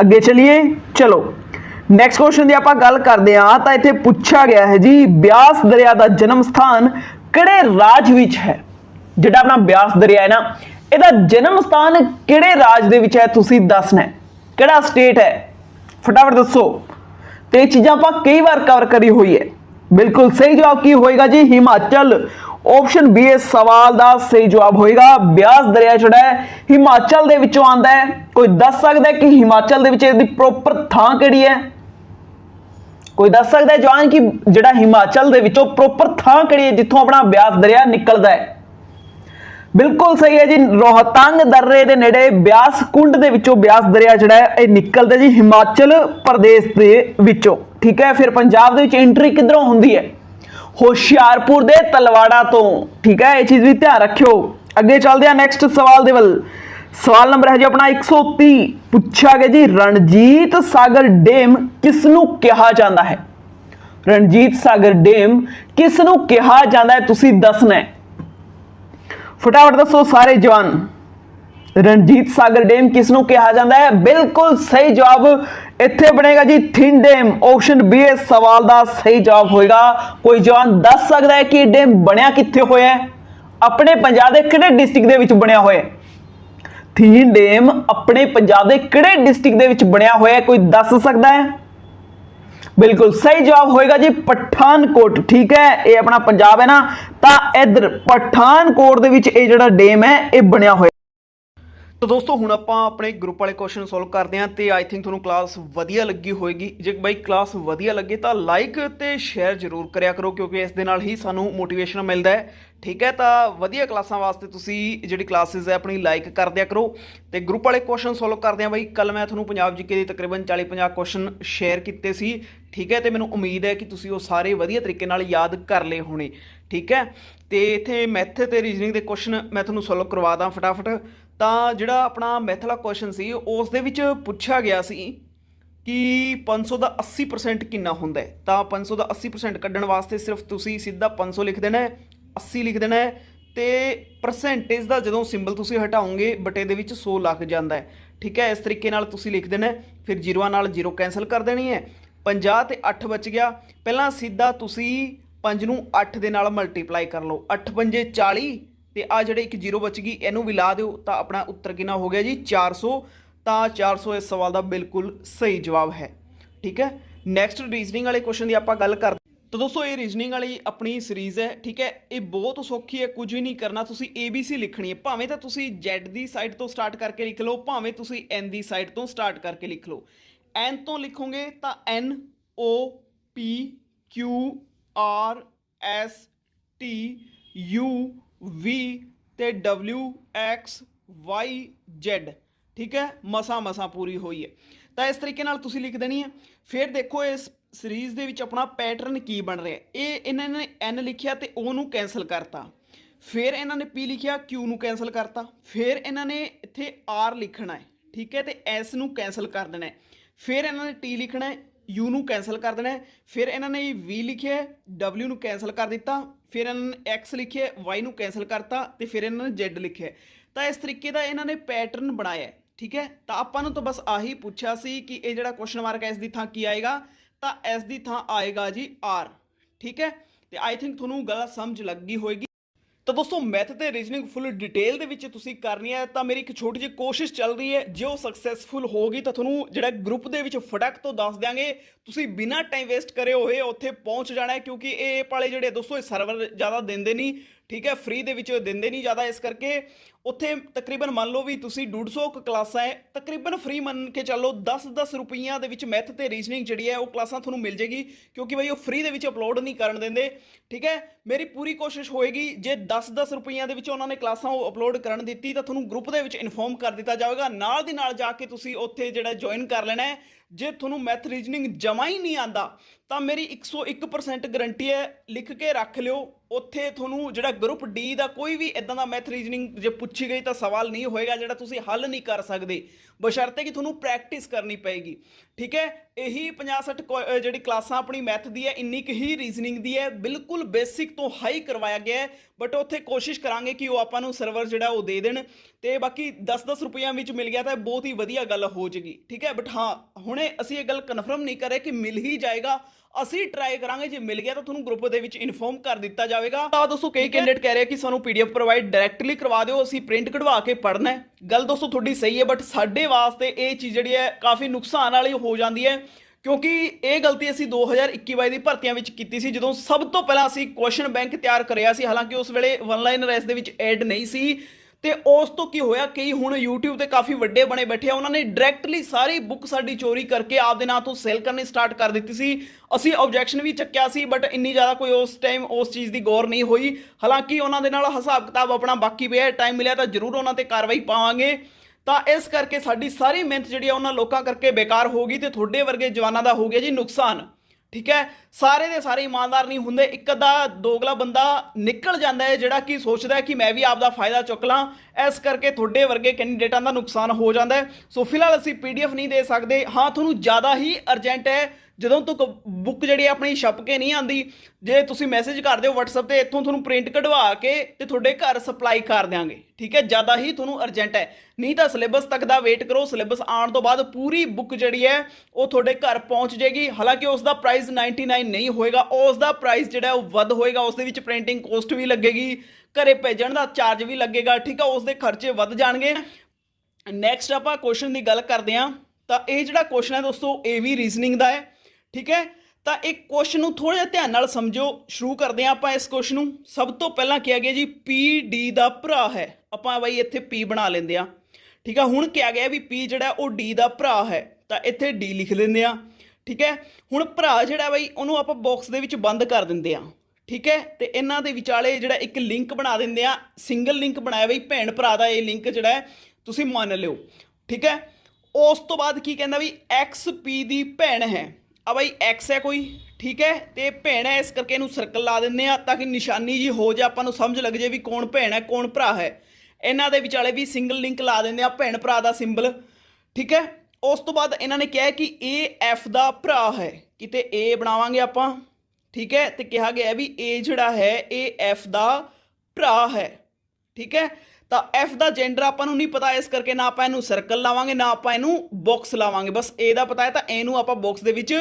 ਅੱਗੇ ਚਲਿਏ। ਚਲੋ ਨੈਕਸਟ ਕੁਐਸਚਨ ਦੀ ਆਪਾਂ ਗੱਲ ਕਰਦੇ ਹਾਂ। ਤਾਂ ਇੱਥੇ ਪੁੱਛਿਆ ਗਿਆ ਹੈ ਜੀ, ਬਿਆਸ ਦਰਿਆ ਦਾ ਜਨਮ ਸਥਾਨ ਕਿਹੜੇ ਰਾਜ ਵਿੱਚ ਹੈ? ਜਿਹੜਾ ਆਪਣਾ ਬਿਆਸ ਦਰਿਆ ਹੈ ਨਾ, ਇਹਦਾ ਜਨਮ ਸਥਾਨ ਕਿਹੜੇ ਰਾਜ ਦੇ ਵਿੱਚ ਹੈ ਤੁਸੀਂ ਦੱਸਣਾ ਹੈ? ਕਿਹੜਾ ਸਟੇਟ ਹੈ? ਫਟਾਫਟ ਦੱਸੋ। ਤੇ ਇਹ ਚੀਜ਼ਾਂ ਆਪਾਂ ਕਈ ਵਾਰ ਕਵਰ ਕਰੀ ਹੋਈ ਹੈ। ਬਿਲਕੁਲ ਸਹੀ ਜਵਾਬ ਕੀ ਹੋਏਗਾ ਜੀ? ਹਿਮਾਚਲ। ਆਪਸ਼ਨ ਬੀ ਇਸ ਸਵਾਲ ਦਾ ਸਹੀ ਜਵਾਬ ਹੋਏਗਾ। ਬਿਆਸ ਦਰਿਆ ਜਿਹੜਾ ਹੈ, ਹਿਮਾਚਲ ਦੇ ਵਿੱਚੋਂ ਆਂਦਾ ਹੈ। ਕੋਈ ਦੱਸ ਸਕਦਾ ਹੈ ਕਿ ਹਿਮਾਚਲ ਦੇ ਵਿੱਚ ਇਹਦੀ ਪ੍ਰੋਪਰ ਥਾਂ ਕਿਹੜੀ ਹੈ? ਕੋਈ ਦੱਸ ਸਕਦਾ ਹੈ ਜਵਾਨ ਕਿ ਜਿਹੜਾ ਹਿਮਾਚਲ ਦੇ ਵਿੱਚੋਂ ਪ੍ਰੋਪਰ ਥਾਂ ਕਿਹੜੀ ਹੈ, ਜਿੱਥੋਂ ਆਪਣਾ ਬਿਆਸ ਦਰਿਆ ਨਿਕਲਦਾ ਹੈ? ਬਿਲਕੁਲ ਸਹੀ ਹੈ ਜੀ, ਰੋਹਤੰਗ ਦਰਰੇ ਦੇ ਨੇੜੇ ਬਿਆਸ ਕੁੰਡ ਦੇ ਵਿੱਚੋਂ ਬਿਆਸ ਦਰਿਆ ਜਿਹੜਾ ਹੈ, ਇਹ ਨਿਕਲਦਾ ਜੀ ਹਿਮਾਚਲ ਪ੍ਰਦੇਸ਼ ਦੇ ਵਿੱਚੋਂ। ਠੀਕ ਹੈ, ਫਿਰ ਪੰਜਾਬ ਦੇ ਵਿੱਚ ਐਂਟਰੀ ਕਿੱਧਰੋਂ ਹੁੰਦੀ ਹੈ? ਹੋਸ਼ਿਆਰਪੁਰ ਦੇ ਤਲਵਾੜਾ ਤੋਂ। ਠੀਕ ਹੈ, ਇਹ ਚੀਜ਼ ਵੀ ਧਿਆਨ ਰੱਖਿਓ। ਅੱਗੇ ਚੱਲਦੇ ਆ ਨੈਕਸਟ ਸਵਾਲ ਦੇ ਵੱਲ। ਸਵਾਲ ਨੰਬਰ ਹੈ ਜੀ ਆਪਣਾ 130 ਪੁੱਛਿਆ ਗਿਆ ਜੀ, ਰਣਜੀਤ ਸਾਗਰ ਡੈਮ ਕਿਸ ਨੂੰ ਕਿਹਾ ਜਾਂਦਾ ਹੈ? ਰਣਜੀਤ ਸਾਗਰ ਡੈਮ ਕਿਸ ਨੂੰ ਕਿਹਾ ਜਾਂਦਾ ਹੈ? ਤੁਸੀਂ ਦੱਸਣਾ ਹੈ। ਫਟਾਫਟ ਦੱਸੋ ਸਾਰੇ ਜਵਾਨ। ਰਣਜੀਤ ਸਾਗਰ ਡੈਮ ਕਿਸ ਨੂੰ ਕਿਹਾ ਜਾਂਦਾ ਹੈ? ਬਿਲਕੁਲ ਸਹੀ ਜਵਾਬ ਇੱਥੇ ਬਣੇਗਾ ਜੀ ਥਿੰਨ ਡੈਮ। ਆਪਸ਼ਨ ਬੀ ਇਸ ਸਵਾਲ ਦਾ ਸਹੀ ਜਵਾਬ ਹੋਏਗਾ। ਕੋਈ ਜਵਾਨ ਦੱਸ ਸਕਦਾ ਹੈ ਕਿ ਇਹ ਡੈਮ ਬਣਿਆ ਕਿੱਥੇ ਹੋਇਆ ਹੈ? ਆਪਣੇ ਪੰਜਾਬ ਦੇ ਕਿਹੜੇ ਡਿਸਟ੍ਰਿਕਟ ਦੇ ਵਿੱਚ ਬਣਿਆ ਹੋਇਆ ਹੈ? ਥੀਨ ਡੈਮ ਆਪਣੇ ਪੰਜਾਬ ਦੇ ਕਿਹੜੇ ਡਿਸਟ੍ਰਿਕਟ ਦੇ ਵਿੱਚ ਬਣਿਆ ਹੋਇਆ ਹੈ? ਕੋਈ ਦੱਸ ਸਕਦਾ ਹੈ? ਬਿਲਕੁਲ ਸਹੀ ਜਵਾਬ ਹੋਏਗਾ ਜੀ ਪਠਾਨਕੋਟ, ਠੀਕ ਹੈ, ਇਹ ਆਪਣਾ ਪੰਜਾਬ ਹੈ ਨਾ, ਤਾਂ ਇਧਰ ਪਠਾਨਕੋਟ ਦੇ ਵਿੱਚ ਇਹ ਜਿਹੜਾ ਡੈਮ ਹੈ, ਇਹ ਬਣਿਆ ਹੋਇਆ। ਤਾਂ ਦੋਸਤੋ, ਹੁਣ ਆਪਾਂ ਆਪਣੇ ਗਰੁੱਪ ਵਾਲੇ ਕੁਐਸਚਨ ਸੋਲਵ ਕਰਦੇ ਹਾਂ ਤੇ ਆਈ ਥਿੰਕ ਤੁਹਾਨੂੰ ਕਲਾਸ ਵਧੀਆ ਲੱਗੀ ਹੋਏਗੀ। ਜੇ ਬਾਈ ਕਲਾਸ ਵਧੀਆ ਲੱਗੇ ਤਾਂ ਲਾਈਕ ਤੇ ਸ਼ੇਅਰ ਜ਼ਰੂਰ ਕਰਿਆ ਕਰੋ, ਕਿਉਂਕਿ ਇਸ ਦੇ ਨਾਲ ਹੀ ਸਾਨੂੰ ਮੋਟੀਵੇਸ਼ਨ ਮਿਲਦਾ ਹੈ। ਠੀਕ ਹੈ, ਤਾਂ ਵਧੀਆ ਕਲਾਸਾਂ ਵਾਸਤੇ ਤੁਸੀਂ ਜਿਹੜੀ ਕਲਾਸਿਸ ਹੈ, ਆਪਣੀ ਲਾਈਕ ਕਰ ਦਿਆ ਕਰੋ। ਤੇ ਗਰੁੱਪ ਵਾਲੇ ਕੁਐਸਚਨ ਸੋਲਵ ਕਰਦੇ ਹਾਂ ਬਾਈ। ਕੱਲ ਮੈਂ ਤੁਹਾਨੂੰ ਪੰਜਾਬ ਜੀਕੇ ਦੇ ਤਕਰੀਬਨ 40-50 ਕੁਐਸਚਨ ਸ਼ੇਅਰ ਕੀਤੇ ਸੀ। ਠੀਕ ਹੈ? ਤੇ ਮੈਨੂੰ ਉਮੀਦ ਹੈ ਕਿ ਤੁਸੀਂ ਉਹ ਸਾਰੇ ਵਧੀਆ ਤਰੀਕੇ ਨਾਲ ਯਾਦ ਕਰ ਲਏ ਹੋਣੇ, ਠੀਕ ਹੈ? ਤੇ ਇੱਥੇ ਮੈਥ ਤੇ ਰੀਜ਼ਨਿੰਗ ਦੇ ਕੁਐਸਚਨ ਮੈਂ ਤੁਹਾਨੂੰ ਸੋਲਵ ਕਰਵਾ ਦਾਂ ਫਟਾਫਟ। ਤਾਂ ਜਿਹੜਾ ਆਪਣਾ ਮੈਥ ਵਾਲਾ ਕੁਐਸਚਨ ਸੀ, ਉਸ ਦੇ ਵਿੱਚ ਪੁੱਛਿਆ ਗਿਆ ਸੀ ਕਿ 500 ਦਾ 80% ਕਿੰਨਾ ਹੁੰਦਾ ਹੈ? ਤਾਂ 500 ਦਾ 80% ਕੱਢਣ ਵਾਸਤੇ ਸਿਰਫ ਤੁਸੀਂ ਸਿੱਧਾ 500 ਲਿਖ ਦੇਣਾ ਹੈ 80 ਲਿਖ ਦੇਣਾ ਹੈ, ਤੇ ਪਰਸੈਂਟੇਜ ਦਾ ਜਦੋਂ ਸਿੰਬਲ ਤੁਸੀਂ ਹਟਾਓਗੇ, ਬਟੇ ਦੇ ਵਿੱਚ 100 ਲੱਗ ਜਾਂਦਾ ਹੈ। ਠੀਕ ਹੈ? ਇਸ ਤਰੀਕੇ ਨਾਲ ਤੁਸੀਂ ਲਿਖ ਦੇਣਾ ਫਿਰ ਜ਼ੀਰੋਆਂ ਨਾਲ ਜ਼ੀਰੋ ਕੈਨਸਲ ਕਰ ਦੇਣੀ ਹੈ 50 ਤੇ 8 ਬਚ ਗਿਆ। ਪਹਿਲਾਂ ਸਿੱਧਾ ਤੁਸੀਂ 5 ਨੂੰ 8 ਦੇ ਨਾਲ ਮਲਟੀਪਲਾਈ ਕਰ ਲਓ। 8 ਪੰਜੇ 40 ਤੇ ਆ ਜਿਹੜੇ ਇੱਕ ਜ਼ੀਰੋ ਬਚ ਗਈ, ਇਹਨੂੰ ਵੀ ਲਾ ਦਿਓ। ਤਾਂ ਆਪਣਾ ਉੱਤਰ ਕਿੰਨਾ ਹੋ ਗਿਆ ਜੀ? 400 ਤਾਂ 400 ਇਸ ਸਵਾਲ ਦਾ ਬਿਲਕੁਲ ਸਹੀ ਜਵਾਬ ਹੈ। ਠੀਕ ਹੈ? ਨੈਕਸਟ ਰੀਜ਼ਨਿੰਗ ਵਾਲੇ ਕੁਐਸਚਨ ਦੀ ਆਪਾਂ ਗੱਲ ਕਰ ਤਾਂ ਦੋਸਤੋ, ਇਹ ਰੀਜ਼ਨਿੰਗ ਵਾਲੀ ਆਪਣੀ ਸੀਰੀਜ਼ ਹੈ। ਠੀਕ ਹੈ? ਇਹ ਬਹੁਤ ਸੌਖੀ ਹੈ, ਕੁਝ ਵੀ ਨਹੀਂ ਕਰਨਾ। ਤੁਸੀਂ ABC ਲਿਖਣੀ ਹੈ। ਭਾਵੇਂ ਤਾਂ ਤੁਸੀਂ Z ਦੀ ਸਾਈਡ ਤੋਂ ਸਟਾਰਟ ਕਰਕੇ ਲਿਖ ਲਓ, ਭਾਵੇਂ ਤੁਸੀਂ N ਦੀ ਸਾਈਡ ਤੋਂ ਸਟਾਰਟ ਕਰਕੇ ਲਿਖ ਲਓ। N ਤੋਂ ਲਿਖੋਗੇ ਤਾਂ N O P Q R S T U V ਤੇ W ਐਕਸ ਵਾਈ Z ਠੀਕ ਹੈ? ਮਸਾ ਮਸਾ ਪੂਰੀ ਹੋਈ ਹੈ। ਤਾਂ ਇਸ ਤਰੀਕੇ ਨਾਲ ਤੁਸੀਂ ਲਿਖ ਦੇਣੀ ਹੈ। ਫਿਰ ਦੇਖੋ ਇਸ ਸੀਰੀਜ਼ ਦੇ ਵਿੱਚ ਆਪਣਾ ਪੈਟਰਨ ਕੀ ਬਣ ਰਿਹਾ ਇਹ ਇਹਨਾਂ ਨੇ N ਲਿਖਿਆ ਤੇ O ਨੂੰ ਕੈਨਸਲ ਕਰਤਾ। ਫਿਰ ਇਹਨਾਂ ਨੇ P ਲਿਖਿਆ Q ਨੂੰ ਕੈਨਸਲ ਕਰਤਾ। ਫਿਰ ਇਹਨਾਂ ਨੇ ਇੱਥੇ R ਲਿਖਣਾ ਹੈ। ਠੀਕ ਹੈ? ਤੇ S ਨੂੰ ਕੈਨਸਲ ਕਰ ਦੇਣਾ ਹੈ। ਫਿਰ ਇਹਨਾਂ ਨੇ ਟੀ ਲਿਖਣਾ ਹੈ U ਨੂੰ ਕੈਨਸਲ ਕਰ ਦੇਣਾ ਹੈ ਫਿਰ ਇਹਨਾਂ ਨੇ ਵੀ ਲਿਖਿਆ ਹੈ W ਨੂੰ ਕੈਨਸਲ ਕਰ ਦਿੱਤਾ ਫਿਰ ਇਹਨਾਂ ਨੇ ਐਕਸ ਲਿਖਿਆ ਹੈ, Y ਨੂੰ ਕੈਨਸਲ ਕਰਤਾ ਤੇ ਫਿਰ ਇਹਨਾਂ ਨੇ Z ਲਿਖਿਆ ਤਾਂ ਇਸ ਤਰੀਕੇ ਦਾ ਇਹਨਾਂ ਨੇ ਪੈਟਰਨ ਬਣਾਇਆ ਠੀਕ ਹੈ? ਤਾਂ ਆਪਾਂ ਨੂੰ ਤਾਂ ਬਸ ਆਹੀ ਪੁੱਛਿਆ ਸੀ ਕਿ ਇਹ ਜਿਹੜਾ ਕੁਐਸਚਨ ਮਾਰਕ ਹੈ ਇਸ ਦੀ ਥਾਂ ਕੀ ਆਏਗਾ? ਤਾਂ ਇਸ ਦੀ ਥਾਂ ਆਏਗਾ ਜੀ ਆਰ ਠੀਕ ਹੈ? ਤੇ ਆਈ ਥਿੰਕ ਤੁਹਾਨੂੰ ਗੱਲ ਸਮਝ ਲੱਗੀ ਹੋਏਗੀ। ਤਾਂ ਦੋਸਤੋ ਮੈਥ ਤੇ ਰੀਜਨਿੰਗ ਫੁੱਲ ਡਿਟੇਲ ਦੇ ਵਿੱਚ ਤੁਸੀਂ ਕਰਨੀ ਹੈ, ਤਾਂ ਮੇਰੀ ਇੱਕ ਛੋਟੀ ਜਿਹੀ ਕੋਸ਼ਿਸ਼ ਚੱਲ ਰਹੀ ਹੈ, ਜੇ ਉਹ ਸਕਸੈਸਫੁਲ ਹੋਗੀ ਤਾਂ ਤੁਹਾਨੂੰ ਜਿਹੜਾ ਗਰੁੱਪ ਦੇ ਵਿੱਚ ਫਟਕ ਤੋਂ ਦੱਸ ਦਿਆਂਗੇ। ਤੁਸੀਂ ਬਿਨਾਂ ਟਾਈਮ ਵੇਸਟ ਕਰੇ ਹੋਏ ਉੱਥੇ ਪਹੁੰਚ ਜਾਣਾ ਹੈ, ਕਿਉਂਕਿ ਇਹ ਵਾਲੇ ਜਿਹੜੇ ਦੋਸਤੋ, ਇਹ ਸਰਵਰ ਜ਼ਿਆਦਾ ਦਿੰਦੇ ਨਹੀਂ। ਠੀਕ ਹੈ ਫ੍ਰੀ ਦੇ ਵਿੱਚ ਦਿੰਦੇ ਨਹੀਂ ਜ਼ਿਆਦਾ ਇਸ ਕਰਕੇ। ਉੱਥੇ ਤਕਰੀਬਨ ਮੰਨ ਲਓ ਵੀ ਤੁਸੀਂ 150 ਕੁ ਕਲਾਸਾਂ ਹੈ, ਤਕਰੀਬਨ ਫ੍ਰੀ ਮੰਨ ਕੇ ਚੱਲੋ 10-10 ਰੁਪਈਆਂ ਦੇ ਵਿੱਚ ਮੈਥ ਤੇ ਰੀਜਨਿੰਗ ਜਿਹੜੀ ਹੈ, ਉਹ ਕਲਾਸਾਂ ਤੁਹਾਨੂੰ ਮਿਲ ਜੇਗੀ ਕਿਉਂਕਿ ਬਈ ਉਹ ਫ੍ਰੀ ਦੇ ਵਿੱਚ ਅਪਲੋਡ ਨਹੀਂ ਕਰਨ ਦਿੰਦੇ। ਠੀਕ ਹੈ, ਮੇਰੀ ਪੂਰੀ ਕੋਸ਼ਿਸ਼ ਹੋਏਗੀ, ਜੇ 10-10 ਰੁਪਈਆਂ ਦੇ ਵਿੱਚ ਉਹਨਾਂ ਨੇ ਕਲਾਸਾਂ ਉਹ ਅਪਲੋਡ ਕਰਨ ਦਿੱਤੀ, ਤਾਂ ਤੁਹਾਨੂੰ ਗਰੁੱਪ ਦੇ ਵਿੱਚ ਇਨਫੋਰਮ ਕਰ ਦਿੱਤਾ ਜਾਵੇਗਾ। ਨਾਲ ਦੀ ਨਾਲ ਜਾ ਕੇ ਤੁਸੀਂ ਉੱਥੇ ਜਿਹੜਾ ਜੁਆਇਨ ਕਰ ਲੈਣਾ ਹੈ ਜੇ ਤੁਹਾਨੂੰ ਮੈਥ ਰੀਜਨਿੰਗ ਜਮਾ ਹੀ ਨਹੀਂ ਆਂਦਾ ਤਾਂ ਮੇਰੀ 101% ਗਾਰੰਟੀ ਹੈ, ਲਿਖ ਕੇ ਰੱਖ ਲਿਓ। ਉੱਥੇ ਤੁਹਾਨੂੰ ਜਿਹੜਾ ਗਰੁੱਪ ਡੀ ਦਾ ਕੋਈ ਵੀ ਇਦਾਂ ਦਾ ਮੈਥ ਰੀਜਨਿੰਗ ਜੇ ਪੁੱਛੀ ਗਈ ਤਾਂ ਸਵਾਲ ਨਹੀਂ ਹੋਏਗਾ, ਜਿਹੜਾ ਤੁਸੀਂ ਹੱਲ ਨਹੀਂ ਕਰ ਸਕਦੇ। ਬਸ਼ਰਤੇ ਕਿ ਤੁਹਾਨੂੰ ਪ੍ਰੈਕਟਿਸ ਕਰਨੀ ਪਏਗੀ। ਠੀਕ ਹੈ? ਇਹੀ 50 60 ਕੁ- ਜਿਹੜੀ ਕਲਾਸਾਂ ਆਪਣੀ ਮੈਥ ਦੀ ਹੈ, ਇੰਨੀ ਕੁ ਹੀ ਰੀਜ਼ਨਿੰਗ ਦੀ ਹੈ। ਬਿਲਕੁਲ ਬੇਸਿਕ ਤੋਂ ਹਾਈ ਕਰਵਾਇਆ ਗਿਆ ਹੈ। ਬਟ ਉੱਥੇ ਕੋਸ਼ਿਸ਼ ਕਰਾਂਗੇ ਕਿ ਉਹ ਆਪਾਂ ਨੂੰ ਸਰਵਰ ਜਿਹੜਾ ਉਹ ਦੇ ਦੇਣ ਤੇ ਬਾਕੀ 10-10 ਰੁਪਈਆਂ ਵਿੱਚ ਮਿਲ ਗਿਆ ਤਾਂ ਬਹੁਤ ਹੀ ਵਧੀਆ ਗੱਲ ਹੋ ਜੇਗੀ ਠੀਕ ਹੈ? ਬਟ ਹਾਂ ਹੁਣੇ ਅਸੀਂ ਇਹ ਗੱਲ ਕਨਫਰਮ ਨਹੀਂ ਕਰੇ ਕਿ ਮਿਲ ਹੀ ਜਾਏਗਾ। ਅਸੀਂ ਟਰਾਈ ਕਰਾਂਗੇ ਜੇ ਮਿਲ ਗਿਆ ਤਾਂ ਤੁਹਾਨੂੰ ਗਰੁੱਪ ਦੇ ਵਿੱਚ ਇਨਫੋਰਮ ਕਰ ਦਿੱਤਾ ਜਾਵੇਗਾ। ਤਾਂ ਦੋਸਤੋ ਕਈ ਕੈਂਡੀਡੇਟ ਕਹਿ ਰਹੇ ਕਿ ਸਾਨੂੰ ਪੀਡੀਐਫ ਪ੍ਰੋਵਾਈਡ ਡਾਇਰੈਕਟਲੀ ਕਰਵਾ ਦਿਓ ਅਸੀਂ ਪ੍ਰਿੰਟ ਕਢਵਾ ਕੇ ਪੜ੍ਹਨਾ ਹੈ। ਗੱਲ ਦੋਸਤੋ ਤੁਹਾਡੀ ਸਹੀ ਹੈ ਬਟ ਸਾਡੇ ਵਾਸਤੇ ਇਹ ਚੀਜ਼ ਜਿਹੜੀ ਹੈ ਕਾਫੀ ਨੁਕਸਾਨ ਵਾਲੀ ਹੋ ਜਾਂਦੀ ਹੈ। ਕਿਉਂਕਿ ਇਹ ਗਲਤੀ ਅਸੀਂ 2021 ਦੀ ਭਰਤੀਆਂ ਵਿੱਚ ਕੀਤੀ ਸੀ, ਜਦੋਂ ਸਭ ਤੋਂ ਪਹਿਲਾਂ ਅਸੀਂ ਕੁਐਸਚਨ ਬੈਂਕ ਤਿਆਰ ਕਰਿਆ ਸੀ। ਹਾਲਾਂਕਿ ਉਸ ਵੇਲੇ ਵਨ ਲਾਈਨਰ ਇਸ ਦੇ ਵਿੱਚ ਐਡ ਨਹੀਂ ਸੀ। ਤੇ ਉਸ ਤੋਂ ਕੀ ਹੋਇਆ ਕਈ ਹੁਣ YouTube ਤੇ ਕਾਫੀ ਵੱਡੇ ਬਣੇ ਬੈਠੇ ਆ। ਉਹਨਾਂ ਨੇ ਡਾਇਰੈਕਟਲੀ ਸਾਰੀ ਬੁੱਕ ਸਾਡੀ ਚੋਰੀ ਕਰਕੇ ਆਪਦੇ ਨਾਂ ਤੋਂ ਸੇਲ ਕਰਨੀ ਸਟਾਰਟ ਕਰ ਦਿੱਤੀ ਸੀ। ਅਸੀਂ ਆਬਜੈਕਸ਼ਨ ਵੀ ਚੱਕਿਆ ਸੀ ਬਟ ਇੰਨੀ ਜ਼ਿਆਦਾ ਕੋਈ ਉਸ ਟਾਈਮ ਉਸ ਚੀਜ਼ ਦੀ ਗੌਰ ਨਹੀਂ ਹੋਈ। ਹਾਲਾਂਕਿ ਉਹਨਾਂ ਦੇ ਨਾਲ ਹਿਸਾਬ ਕਿਤਾਬ ਆਪਣਾ ਬਾਕੀ ਪਿਆ। ਟਾਈਮ ਮਿਲਿਆ ਤਾਂ ਜ਼ਰੂਰ ਉਹਨਾਂ ਤੇ ਕਾਰਵਾਈ ਪਾਵਾਂਗੇ। ਤਾਂ ਇਸ ਕਰਕੇ ਸਾਡੀ ਸਾਰੀ ਮਿਹਨਤ ਜਿਹੜੀ ਆ ਉਹਨਾਂ ਲੋਕਾਂ ਕਰਕੇ ਬੇਕਾਰ ਹੋ ਗਈ ਤੇ ਤੁਹਾਡੇ ਵਰਗੇ ਜਵਾਨਾਂ ਦਾ ਹੋ ਗਿਆ ਜੀ ਨੁਕਸਾਨ। ਠੀਕ ਹੈ? ਸਾਰੇ ਦੇ ਸਾਰੇ ਇਮਾਨਦਾਰ ਨਹੀਂ ਹੁੰਦੇ। ਇੱਕ ਅੱਧਾ ਦੋਗਲਾ ਬੰਦਾ ਨਿਕਲ ਜਾਂਦਾ ਹੈ ਜਿਹੜਾ ਕਿ ਸੋਚਦਾ ਹੈ ਕਿ ਮੈਂ ਵੀ ਆਪਦਾ ਫਾਇਦਾ ਚੁੱਕ ਲਾਂ। ਇਸ ਕਰਕੇ ਤੁਹਾਡੇ ਵਰਗੇ ਕੈਂਡੀਡੇਟਾਂ ਦਾ ਨੁਕਸਾਨ ਹੋ ਜਾਂਦਾ ਹੈ। ਸੋ ਫਿਲਹਾਲ ਅਸੀਂ ਪੀਡੀਐਫ ਨਹੀਂ ਦੇ ਸਕਦੇ। ਹਾਂ, ਤੁਹਾਨੂੰ ਜ਼ਿਆਦਾ ਹੀ ਅਰਜੈਂਟ ਹੈ ਜਦੋਂ ਤੱਕ ਬੁੱਕ ਜਿਹੜੀ ਆਪਣੀ ਛਪ ਕੇ ਨਹੀਂ ਆਂਦੀ ਜੇ ਤੁਸੀਂ ਮੈਸੇਜ ਕਰ ਦਿਓ WhatsApp ਤੇ, ਇੱਥੋਂ ਤੁਹਾਨੂੰ ਪ੍ਰਿੰਟ ਕਢਵਾ ਕੇ ਤੇ ਤੁਹਾਡੇ ਘਰ ਸਪਲਾਈ ਕਰ ਦਿਆਂਗੇ, ਠੀਕ ਹੈ? ਜ਼ਿਆਦਾ ਹੀ ਤੁਹਾਨੂੰ ਅਰਜੈਂਟ ਹੈ। ਨਹੀਂ ਤਾਂ ਸਿਲੇਬਸ ਤੱਕ ਦਾ ਵੇਟ ਕਰੋ ਸਿਲੇਬਸ ਆਉਣ ਤੋਂ ਬਾਅਦ ਪੂਰੀ ਬੁੱਕ ਜਿਹੜੀ ਹੈ, ਉਹ ਤੁਹਾਡੇ ਘਰ ਪਹੁੰਚ ਜਾਏਗੀ। ਹਾਲਾਂਕਿ ਉਸ ਦਾ ਪ੍ਰਾਈਸ 99 ਨਹੀਂ ਹੋਏਗਾ, ਉਸ ਦਾ ਪ੍ਰਾਈਸ ਜਿਹੜਾ ਉਹ ਵੱਧ ਹੋਏਗਾ, ਉਸ ਦੇ ਵਿੱਚ ਪ੍ਰਿੰਟਿੰਗ ਕੋਸਟ ਵੀ ਲੱਗੇਗੀ, ਘਰੇ ਭੇਜਣ ਦਾ ਚਾਰਜ ਵੀ ਲੱਗੇਗਾ, ਠੀਕ ਹੈ? ਉਸ ਦੇ ਖਰਚੇ ਵੱਧ ਜਾਣਗੇ। ਨੈਕਸਟ ਆਪਾਂ ਕੁਐਸਚਨ ਦੀ ਗੱਲ ਕਰਦੇ ਹਾਂ, ਤਾਂ ਇਹ ਜਿਹੜਾ ਕੁਐਸਚਨ ਹੈ ਦੋਸਤੋ, ਇਹ ਵੀ ਰੀਜ਼ਨਿੰਗ ਦਾ ਹੈ। ਠੀਕ ਹੈ? ਤਾਂ ਇਹ ਕੁਐਸਚਨ ਨੂੰ ਥੋੜਾ ਜਿਹਾ ਧਿਆਨ ਨਾਲ ਸਮਝੋ। ਸ਼ੁਰੂ ਕਰਦੇ ਹਾਂ ਆਪਾਂ ਇਸ ਕੁਐਸਚਨ ਨੂੰ। ਸਭ ਤੋਂ ਪਹਿਲਾਂ ਕਿਹਾ ਗਿਆ ਜੀ ਪੀ ਡੀ ਦਾ ਭਰਾ ਹੈ। ਆਪਾਂ ਬਾਈ ਇੱਥੇ ਪੀ ਬਣਾ ਲੈਂਦੇ ਆ ਠੀਕ ਹੈ? ਹੁਣ ਕਿਹਾ ਗਿਆ ਵੀ ਪੀ ਜਿਹੜਾ, ਉਹ ਡੀ ਦਾ ਭਰਾ ਹੈ। ਤਾਂ ਇੱਥੇ ਡੀ ਲਿਖ ਲੈਂਦੇ ਆ ਠੀਕ ਹੈ? ਹੁਣ ਭਰਾ ਜਿਹੜਾ ਬਾਈ, ਉਹਨੂੰ ਆਪਾਂ ਬਾਕਸ ਦੇ ਵਿੱਚ ਬੰਦ ਕਰ ਦਿੰਦੇ ਆ ਠੀਕ ਹੈ? ਤੇ ਇਹਨਾਂ ਦੇ ਵਿਚਾਲੇ ਜਿਹੜਾ ਇੱਕ ਲਿੰਕ ਬਣਾ ਦਿੰਦੇ ਆ ਸਿੰਗਲ ਲਿੰਕ ਬਣਾਇਆ ਬਈ, ਭੈਣ ਭਰਾ ਦਾ ਇਹ ਲਿੰਕ ਜਿਹੜਾ ਹੈ, ਤੁਸੀਂ ਮੰਨ ਲਿਓ। ਠੀਕ ਹੈ? ਉਸ ਤੋਂ ਬਾਅਦ ਕੀ ਕਹਿੰਦਾ ਵੀ ਐਕਸ ਪੀ ਦੀ ਭੈਣ ਹੈ। ਆ ਬਾਈ ਐਕਸ ਹੈ ਕੋਈ, ਠੀਕ ਹੈ? ਤੇ ਭੈਣ ਹੈ, ਇਸ ਕਰਕੇ ਇਹਨੂੰ ਸਰਕਲ ਲਾ ਦਿੰਦੇ ਆ ਤਾਂ ਕਿ ਨਿਸ਼ਾਨੀ ਜੀ ਹੋ ਜਾ ਆਪਾਂ ਨੂੰ ਸਮਝ ਲੱਗ ਜੇ ਵੀ ਕੌਣ ਭੈਣ ਹੈ, ਕੌਣ ਭਰਾ ਹੈ। ਇਹਨਾਂ ਦੇ ਵਿਚਾਲੇ ਵੀ ਸਿੰਗਲ ਲਿੰਕ ਲਾ ਦਿੰਦੇ ਆ ਭੈਣ ਭਰਾ ਦਾ ਸਿੰਬਲ ਠੀਕ ਹੈ? ਉਸ ਤੋਂ ਬਾਅਦ ਇਹਨਾਂ ਨੇ ਕਿਹਾ ਕਿ ਏ ਐਫ ਦਾ ਭਰਾ ਹੈ। ਕਿਤੇ ਏ ਬਣਾਵਾਂਗੇ ਆਪਾਂ, ਠੀਕ ਹੈ? ਤੇ ਕਿਹਾ ਗਿਆ ਵੀ A ਜਿਹੜਾ ਹੈ, ਇਹ ਐਫ ਦਾ ਭਰਾ ਹੈ, ਠੀਕ ਹੈ? ਤਾਂ F ਦਾ ਜੈਂਡਰ ਆਪਾਂ ਨੂੰ ਨਹੀਂ ਪਤਾ, ਇਸ ਕਰਕੇ ਨਾ ਆਪਾਂ ਇਹਨੂੰ ਸਰਕਲ ਲਾਵਾਂਗੇ, ਨਾ ਆਪਾਂ ਇਹਨੂੰ ਬਾਕਸ ਲਾਵਾਂਗੇ। ਬਸ A ਦਾ ਪਤਾ ਹੈ ਤਾਂ A ਨੂੰ ਆਪਾਂ ਬਾਕਸ ਦੇ ਵਿੱਚ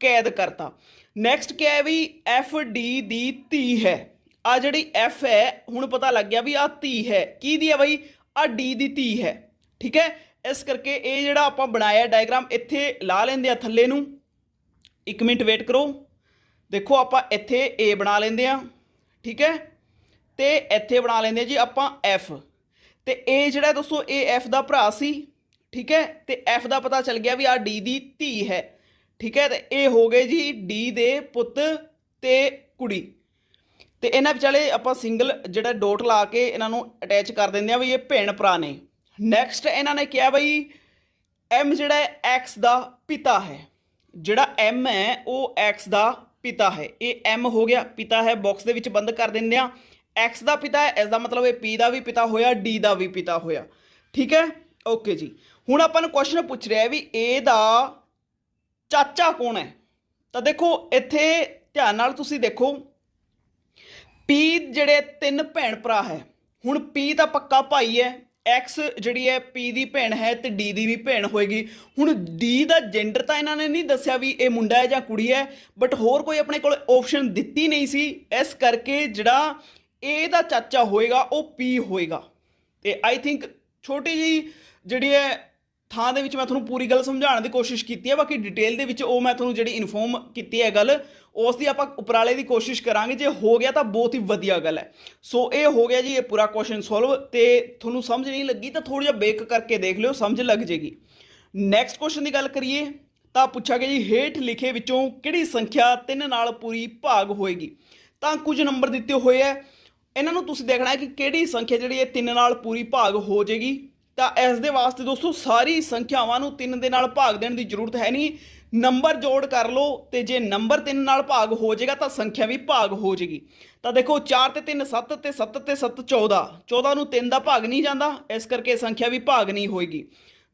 ਕੈਦ ਕਰਤਾ। ਨੈਕਸਟ ਕਿਹਾ ਹੈ ਵੀ F, D ਦੀ ਧੀ ਹੈ। ਆ ਜਿਹੜੀ F ਹੈ, ਹੁਣ ਪਤਾ ਲੱਗ ਗਿਆ ਵੀ ਆ ਧੀ ਹੈ। ਕੀ ਦੀ ਹੈ ਬਈ? ਆ D ਦੀ ਧੀ ਹੈ। ਠੀਕ ਹੈ? ਇਸ ਕਰਕੇ ਇਹ ਜਿਹੜਾ ਆਪਾਂ ਬਣਾਇਆ ਡਾਇਗਰਾਮ ਇੱਥੇ ਲਾ ਲੈਂਦੇ ਆ ਥੱਲੇ ਨੂੰ। 1 ਮਿੰਟ ਵੇਟ ਕਰੋ। ਦੇਖੋ ਆਪਾਂ ਇੱਥੇ A ਬਣਾ ਲੈਂਦੇ ਆ। ਠੀਕ ਹੈ? ਤੇ ਇੱਥੇ ਬਣਾ ਲੈਂਦੇ ਆ ਜੀ ਆਪਾਂ F ਤੇ ਇਹ ਜਿਹੜਾ ਦੋਸਤੋ, ਇਹ ਐਫ ਦਾ ਭਰਾ ਸੀ, ਠੀਕ ਹੈ? ਤੇ ਐਫ ਦਾ ਪਤਾ ਚੱਲ ਗਿਆ ਵੀ ਆ ਡੀ ਦੀ ਧੀ ਹੈ, ਠੀਕ ਹੈ? ਤੇ ਇਹ ਹੋ ਗਏ ਜੀ ਡੀ ਦੇ ਪੁੱਤ ਤੇ ਕੁੜੀ। ਤੇ ਇਹਨਾਂ ਵਿਚਾਲੇ ਆਪਾਂ ਸਿੰਗਲ ਜਿਹੜਾ ਡੋਟ ਲਾ ਕੇ ਇਹਨਾਂ ਨੂੰ ਅਟੈਚ ਕਰ ਦਿੰਦੇ ਆ ਵੀ ਇਹ ਭੈਣ ਭਰਾ ਨੇ। ਨੈਕਸਟ ਇਹਨਾਂ ਨੇ ਕਿਹਾ ਬਈ, M ਜਿਹੜਾ ਐਕਸ ਦਾ ਪਿਤਾ ਹੈ। ਜਿਹੜਾ M ਹੈ, ਉਹ ਐਕਸ ਦਾ ਪਿਤਾ ਹੈ। ਇਹ ਐਮ ਹੋ ਗਿਆ, ਪਿਤਾ ਹੈ ਬਾਕਸ ਦੇ ਵਿੱਚ ਬੰਦ ਕਰ ਦਿੰਦੇ ਆ। X ਦਾ ਪਿਤਾ ਹੈ ਇਸ ਦਾ ਮਤਲਬ ਇਹ P ਦਾ ਵੀ ਪਿਤਾ ਹੋਇਆ, D ਦਾ ਵੀ ਪਿਤਾ ਹੋਇਆ। ਠੀਕ ਹੈ? ਓਕੇ ਜੀ। ਹੁਣ ਆਪਾਂ ਨੂੰ ਕੁਐਸਚਨ ਪੁੱਛ ਰਿਹਾ ਵੀ A ਦਾ ਚਾਚਾ ਕੌਣ ਹੈ? ਤਾਂ ਦੇਖੋ, ਇੱਥੇ ਧਿਆਨ ਨਾਲ ਤੁਸੀਂ ਦੇਖੋ। P ਜਿਹੜੇ ਤਿੰਨ ਭੈਣ ਭਰਾ ਹੈ। ਹੁਣ P ਤਾਂ ਪੱਕਾ ਭਾਈ ਹੈ। X ਜਿਹੜੀ ਹੈ P ਦੀ ਭੈਣ ਹੈ ਤੇ D ਦੀ ਵੀ ਭੈਣ ਹੋਏਗੀ। ਹੁਣ D ਦਾ ਜੈਂਡਰ ਤਾਂ ਇਹਨਾਂ ਨੇ ਨਹੀਂ ਦੱਸਿਆ ਵੀ ਇਹ ਮੁੰਡਾ ਹੈ ਜਾਂ ਕੁੜੀ ਹੈ ਬਟ ਹੋਰ ਕੋਈ ਆਪਣੇ ਕੋਲ ਆਪਸ਼ਨ ਦਿੱਤੀ ਨਹੀਂ ਸੀ। ਇਸ ਕਰਕੇ ਜਿਹੜਾ A ਦਾ ਚਾਚਾ ਹੋਏਗਾ, ਉਹ ਪੀ ਹੋਏਗਾ। ਤੇ ਆਈ ਥਿੰਕ ਛੋਟੀ ਜੀ ਜਿਹੜੀ ਹੈ ਥਾਂ ਦੇ ਵਿੱਚ ਮੈਂ ਤੁਹਾਨੂੰ ਪੂਰੀ ਗੱਲ ਸਮਝਾਉਣ ਦੀ ਕੋਸ਼ਿਸ਼ ਕੀਤੀ ਹੈ, ਬਾਕੀ ਡਿਟੇਲ ਦੇ ਵਿੱਚ ਉਹ ਮੈਂ ਤੁਹਾਨੂੰ ਜਿਹੜੀ ਇਨਫੋਰਮ ਕੀਤੀ ਹੈ ਗੱਲ, ਉਸ ਦੀ ਆਪਾਂ ਉਪਰਾਲੇ ਦੀ ਕੋਸ਼ਿਸ਼ ਕਰਾਂਗੇ। ਜੇ ਹੋ ਗਿਆ ਤਾਂ ਬਹੁਤ ਹੀ ਵਧੀਆ ਗੱਲ ਹੈ। ਸੋ ਇਹ ਹੋ ਗਿਆ ਜੀ, ਇਹ ਪੂਰਾ ਕੁਐਸਚਨ ਸੋਲਵ ਤੇ ਤੁਹਾਨੂੰ ਸਮਝ ਨਹੀਂ ਲੱਗੀ ਤਾਂ ਥੋੜਾ ਜਿਹਾ ਬੇਕ ਕਰਕੇ ਦੇਖ ਲਿਓ, ਸਮਝ ਲੱਗ ਜੇਗੀ। ਨੈਕਸਟ ਕੁਐਸਚਨ ਦੀ ਗੱਲ ਕਰੀਏ, ਤਾਂ ਪੁੱਛਿਆ ਗਿਆ ਜੀ, ਹੇਠ ਲਿਖੇ ਵਿੱਚੋਂ ਕਿਹੜੀ ਸੰਖਿਆ 3 ਨਾਲ ਪੂਰੀ ਭਾਗ ਹੋਏਗੀ? ਤਾਂ ਕੁਝ ਨੰਬਰ ਦਿੱਤੇ ਹੋਏ ਹੈ। ਇਹਨਾਂ ਨੂੰ ਤੁਸੀਂ ਦੇਖਣਾ ਹੈ ਕਿ ਕਿਹੜੀ ਸੰਖਿਆ ਜਿਹੜੀ ਇਹ 3 ਨਾਲ ਪੂਰੀ ਭਾਗ ਹੋ ਜਾਏਗੀ। ਤਾਂ ਇਸ ਦੇ ਵਾਸਤੇ ਦੋਸਤੋ, ਸਾਰੀ ਸੰਖਿਆਵਾਂ ਨੂੰ 3 ਦੇ ਨਾਲ ਭਾਗ ਦੇਣ ਦੀ ਜ਼ਰੂਰਤ ਹੈ ਨਹੀਂ। ਨੰਬਰ ਜੋੜ ਕਰ ਲਓ ਤੇ ਜੇ ਨੰਬਰ 3 ਨਾਲ ਭਾਗ ਹੋ ਜਾਏਗਾ ਤਾਂ ਸੰਖਿਆ ਵੀ ਭਾਗ ਹੋ ਜਾਏਗੀ। ਤਾਂ ਦੇਖੋ 4 ਤੇ 3 7 ਤੇ 7 ਤੇ 7 14 14 ਨੂੰ 3 ਦਾ ਭਾਗ ਨਹੀਂ ਜਾਂਦਾ, ਇਸ ਕਰਕੇ ਸੰਖਿਆ ਵੀ ਭਾਗ ਨਹੀਂ ਹੋਏਗੀ।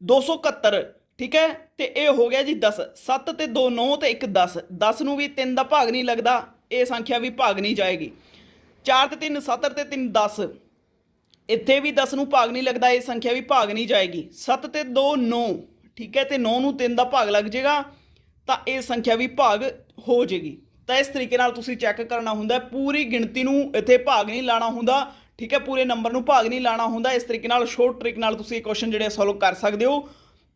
271 ਠੀਕ ਹੈ? ਤੇ ਇਹ ਹੋ ਗਿਆ ਜੀ 10 7 ਤੇ 2 9 ਤੇ 1 10 10 ਨੂੰ ਵੀ 3 ਦਾ ਭਾਗ ਨਹੀਂ ਲੱਗਦਾ, ਇਹ ਸੰਖਿਆ ਵੀ ਭਾਗ ਨਹੀਂ ਜਾਏਗੀ। 4 ਤੇ 3 7 ਤੇ 3 10 ਇੱਥੇ ਵੀ 10 ਨੂੰ ਭਾਗ ਨਹੀਂ ਲੱਗਦਾ, ਇਹ ਸੰਖਿਆ ਵੀ ਭਾਗ ਨਹੀਂ ਜਾਏਗੀ। 7 ਤੇ 2 9 ਠੀਕ ਹੈ, ਤੇ 9 ਨੂੰ 3 ਦਾ ਭਾਗ ਲੱਗ ਜਾਏਗਾ ਤਾਂ ਇਹ ਸੰਖਿਆ ਵੀ ਭਾਗ ਹੋ ਜਾਏਗੀ ਤਾਂ ਇਸ ਤਰੀਕੇ ਨਾਲ ਤੁਸੀਂ ਚੈੱਕ ਕਰਨਾ ਹੁੰਦਾ, ਪੂਰੀ ਗਿਣਤੀ ਨੂੰ ਇੱਥੇ ਭਾਗ ਨਹੀਂ ਲਾਣਾ ਹੁੰਦਾ, ਠੀਕ ਹੈ, ਪੂਰੇ ਨੰਬਰ ਨੂੰ ਭਾਗ ਨਹੀਂ ਲਾਣਾ ਹੁੰਦਾ। ਇਸ ਤਰੀਕੇ ਨਾਲ ਸ਼ੋਰਟ ਟ੍ਰਿਕ ਨਾਲ ਤੁਸੀਂ ਇਹ ਕੁਐਸਚਨ ਜਿਹੜੇ ਸੋਲਵ ਕਰ ਸਕਦੇ ਹੋ।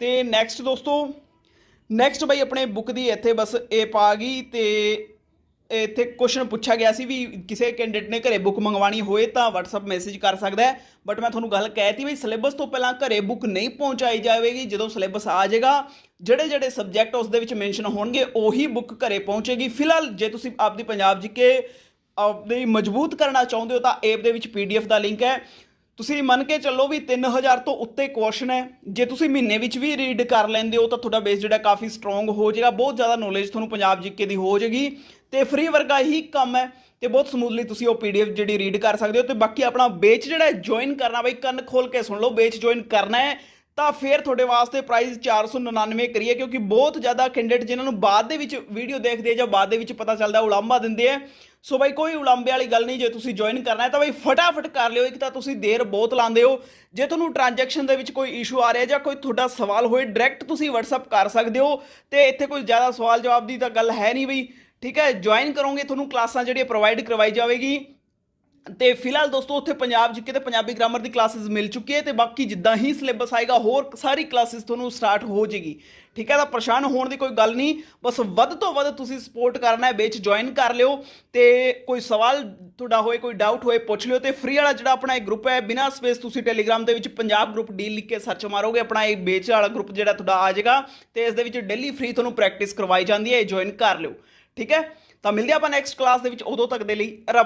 ਤੇ ਨੈਕਸਟ ਦੋਸਤੋ ਨੈਕਸਟ ਬਈ ਆਪਣੇ ਬੁੱਕ ਦੀ ਇੱਥੇ ਬਸ ਇਹ ਪਾ ਗਈ, ਤੇ ਇੱਥੇ ਕੁਐਸਚਨ ਪੁੱਛਿਆ ਗਿਆ ਸੀ ਵੀ ਕਿਸੇ ਕੈਂਡੀਡੇਟ ਨੇ ਘਰੇ ਬੁੱਕ ਮੰਗਵਾਣੀ ਹੋਏ ਤਾਂ WhatsApp ਮੈਸੇਜ ਕਰ ਸਕਦਾ ਹੈ। ਬਟ ਮੈਂ ਤੁਹਾਨੂੰ ਗੱਲ ਕਹਿਤੀ ਵੀ ਸਿਲੇਬਸ ਤੋਂ ਪਹਿਲਾਂ ਘਰੇ ਬੁੱਕ ਨਹੀਂ ਪਹੁੰਚਾਈ ਜਾਵੇਗੀ। ਜਦੋਂ ਸਿਲੇਬਸ ਆ ਜਾਏਗਾ, ਜਿਹੜੇ ਜਿਹੜੇ ਸਬਜੈਕਟ ਉਸ ਦੇ ਵਿੱਚ ਮੈਂਸ਼ਨ ਹੋਣਗੇ, ਉਹੀ ਬੁੱਕ ਘਰੇ ਪਹੁੰਚੇਗੀ। ਫਿਲਹਾਲ ਜੇ ਤੁਸੀਂ ਆਪਦੀ ਪੰਜਾਬ ਜੀਕੇ ਆਪਦੀ ਮਜ਼ਬੂਤ ਕਰਨਾ ਚਾਹੁੰਦੇ ਹੋ ਤਾਂ ਐਪ ਦੇ ਵਿੱਚ ਪੀਡੀਐਫ ਦਾ ਲਿੰਕ ਹੈ। ਤੁਸੀਂ ਮੰਨ ਕੇ ਚੱਲੋ ਵੀ 3000 ਤੋਂ ਉੱਤੇ ਕੁਐਸਚਨ ਹੈ। ਜੇ ਤੁਸੀਂ ਮਹੀਨੇ ਵਿੱਚ ਵੀ ਰੀਡ ਕਰ ਲੈਂਦੇ ਹੋ ਤਾਂ ਤੁਹਾਡਾ ਬੇਸ ਜਿਹੜਾ ਕਾਫੀ ਸਟਰੋਂਗ ਹੋ ਜਾਏਗਾ। ਬਹੁਤ ਜ਼ਿਆਦਾ ਨੌਲੇਜ ਤੁਹਾਨੂੰ ਪੰਜਾਬ ਜੀਕੇ ਦੀ ਹੋ ਜਾਏਗੀ। ਤੇ ਫ੍ਰੀ ਵਰਗਾ ਹੀ ਕੰਮ ਹੈ ਤੇ ਬਹੁਤ ਸਮੂਥਲੀ ਤੁਸੀਂ ਉਹ ਪੀਡੀਐਫ ਜਿਹੜੀ ਰੀਡ ਕਰ ਸਕਦੇ ਹੋ ਤੇ ਬਾਕੀ ਆਪਣਾ ਬੇਚ ਜਿਹੜਾ ਜੁਆਇਨ ਕਰਨਾ ਬਈ, ਕੰਨ ਖੋਲ ਕੇ ਸੁਣ ਲਓ ਬੇਚ ਜੁਆਇਨ ਕਰਨਾ ਹੈ, ਤਾਂ ਫਿਰ ਤੁਹਾਡੇ ਵਾਸਤੇ ਪ੍ਰਾਈਸ 499 ਕਰੀਏ ਕਿਉਂਕਿ ਬਹੁਤ ਜ਼ਿਆਦਾ ਕੈਂਡੀਡੇਟ ਜਿਨ੍ਹਾਂ ਨੂੰ ਬਾਅਦ ਦੇ ਵਿੱਚ ਵੀਡੀਓ ਦੇਖਦੇ ਆ ਜਾਂ ਬਾਅਦ ਦੇ ਵਿੱਚ ਪਤਾ ਚੱਲਦਾ, ਉਲਾਂਭਾ ਦਿੰਦੇ ਆ। ਸੋ ਬਾਈ, ਕੋਈ ਉਲਾਂਭੇ ਵਾਲੀ ਗੱਲ ਨਹੀਂ, ਜੇ ਤੁਸੀਂ ਜੁਆਇਨ ਕਰਨਾ ਹੈ, ਤਾਂ ਬਾਈ ਫਟਾਫਟ ਕਰ ਲਿਓ, ਇੱਕ ਤਾਂ ਤੁਸੀਂ ਦੇਰ ਬਹੁਤ ਲਾਉਂਦੇ ਹੋ। ਜੇ ਤੁਹਾਨੂੰ ਟ੍ਰਾਂਜੈਕਸ਼ਨ ਦੇ ਵਿੱਚ ਕੋਈ ਇਸ਼ੂ ਆ ਰਿਹਾ ਜਾਂ ਕੋਈ ਤੁਹਾਡਾ ਸਵਾਲ ਹੋਏ ਡਾਇਰੈਕਟ ਤੁਸੀਂ WhatsApp ਕਰ ਸਕਦੇ ਹੋ। ਤੇ ਇੱਥੇ ਕੋਈ ਜ਼ਿਆਦਾ ਸਵਾਲ ਜਵਾਬ ਦੀ ਤਾਂ ਗੱਲ ਹੈ ਨਹੀਂ ਬਈ। ਠੀਕ ਹੈ ਜੁਆਇਨ ਕਰੋਗੇ, ਤੁਹਾਨੂੰ ਕਲਾਸਾਂ ਜਿਹੜੀਆਂ ਪ੍ਰੋਵਾਈਡ ਕਰਵਾਈ ਜਾਵੇਗੀ। ਤੇ ਫਿਲਹਾਲ ਦੋਸਤੋ, ਉੱਥੇ ਪੰਜਾਬ ਜਿੱਕੇ ਤੇ ਪੰਜਾਬੀ ਗ੍ਰਾਮਰ ਦੀ ਕਲਾਸਿਸ ਮਿਲ ਚੁੱਕੀ ਹੈ ਤੇ ਬਾਕੀ ਜਿੱਦਾਂ ਹੀ ਸਿਲੇਬਸ ਆਏਗਾ, ਹੋਰ ਸਾਰੀ ਕਲਾਸਿਸ ਤੁਹਾਨੂੰ ਸਟਾਰਟ ਹੋ ਜੇਗੀ ਠੀਕ ਹੈ, ਤਾਂ ਪਰੇਸ਼ਾਨ ਹੋਣ ਦੀ ਕੋਈ ਗੱਲ ਨਹੀਂ, ਬਸ ਵੱਧ ਤੋਂ ਵੱਧ ਤੁਸੀਂ ਸਪੋਰਟ ਕਰਨਾ ਹੈ, ਵਿੱਚ ਜੁਆਇਨ ਕਰ ਲਿਓ ਤੇ ਕੋਈ ਸਵਾਲ ਤੁਹਾਡਾ ਹੋਏ, ਕੋਈ ਡਾਊਟ ਹੋਏ, ਪੁੱਛ ਲਿਓ ਤੇ ਫ੍ਰੀ ਵਾਲਾ ਜਿਹੜਾ ਆਪਣਾ ਇਹ ਗਰੁੱਪ ਹੈ, ਬਿਨਾਂ ਸਪੇਸ ਤੁਸੀਂ ਟੈਲੀਗ੍ਰਾਮ ਦੇ ਵਿੱਚ ਪੰਜਾਬ ਗਰੁੱਪ ਡੀ ਲਿਖ ਕੇ ਸਰਚ ਮਾਰੋਗੇ, ਆਪਣਾ ਇਹ ਵੇਚ ਵਾਲਾ ਗਰੁੱਪ ਜਿਹੜਾ ਤੁਹਾਡਾ ਆ ਜਾਏਗਾ ਤੇ ਇਸ ਦੇ ਵਿੱਚ ਡੇਲੀ ਫ੍ਰੀ ਤੁਹਾਨੂੰ ਪ੍ਰੈਕਟਿਸ ਕਰਵਾਈ ਜਾਂਦੀ ਹੈ, ਇਹ ਜੁਆਇਨ ਕਰ ਲਿਓ। ਠੀਕ ਹੈ? ਤਾਂ ਮਿਲਦੇ ਆਪਾਂ ਨੈਕਸਟ ਕਲਾਸ ਦੇ ਵਿੱਚ ਉਦੋਂ ਤੱਕ ਦੇ ਲਈ। ਰੱਬ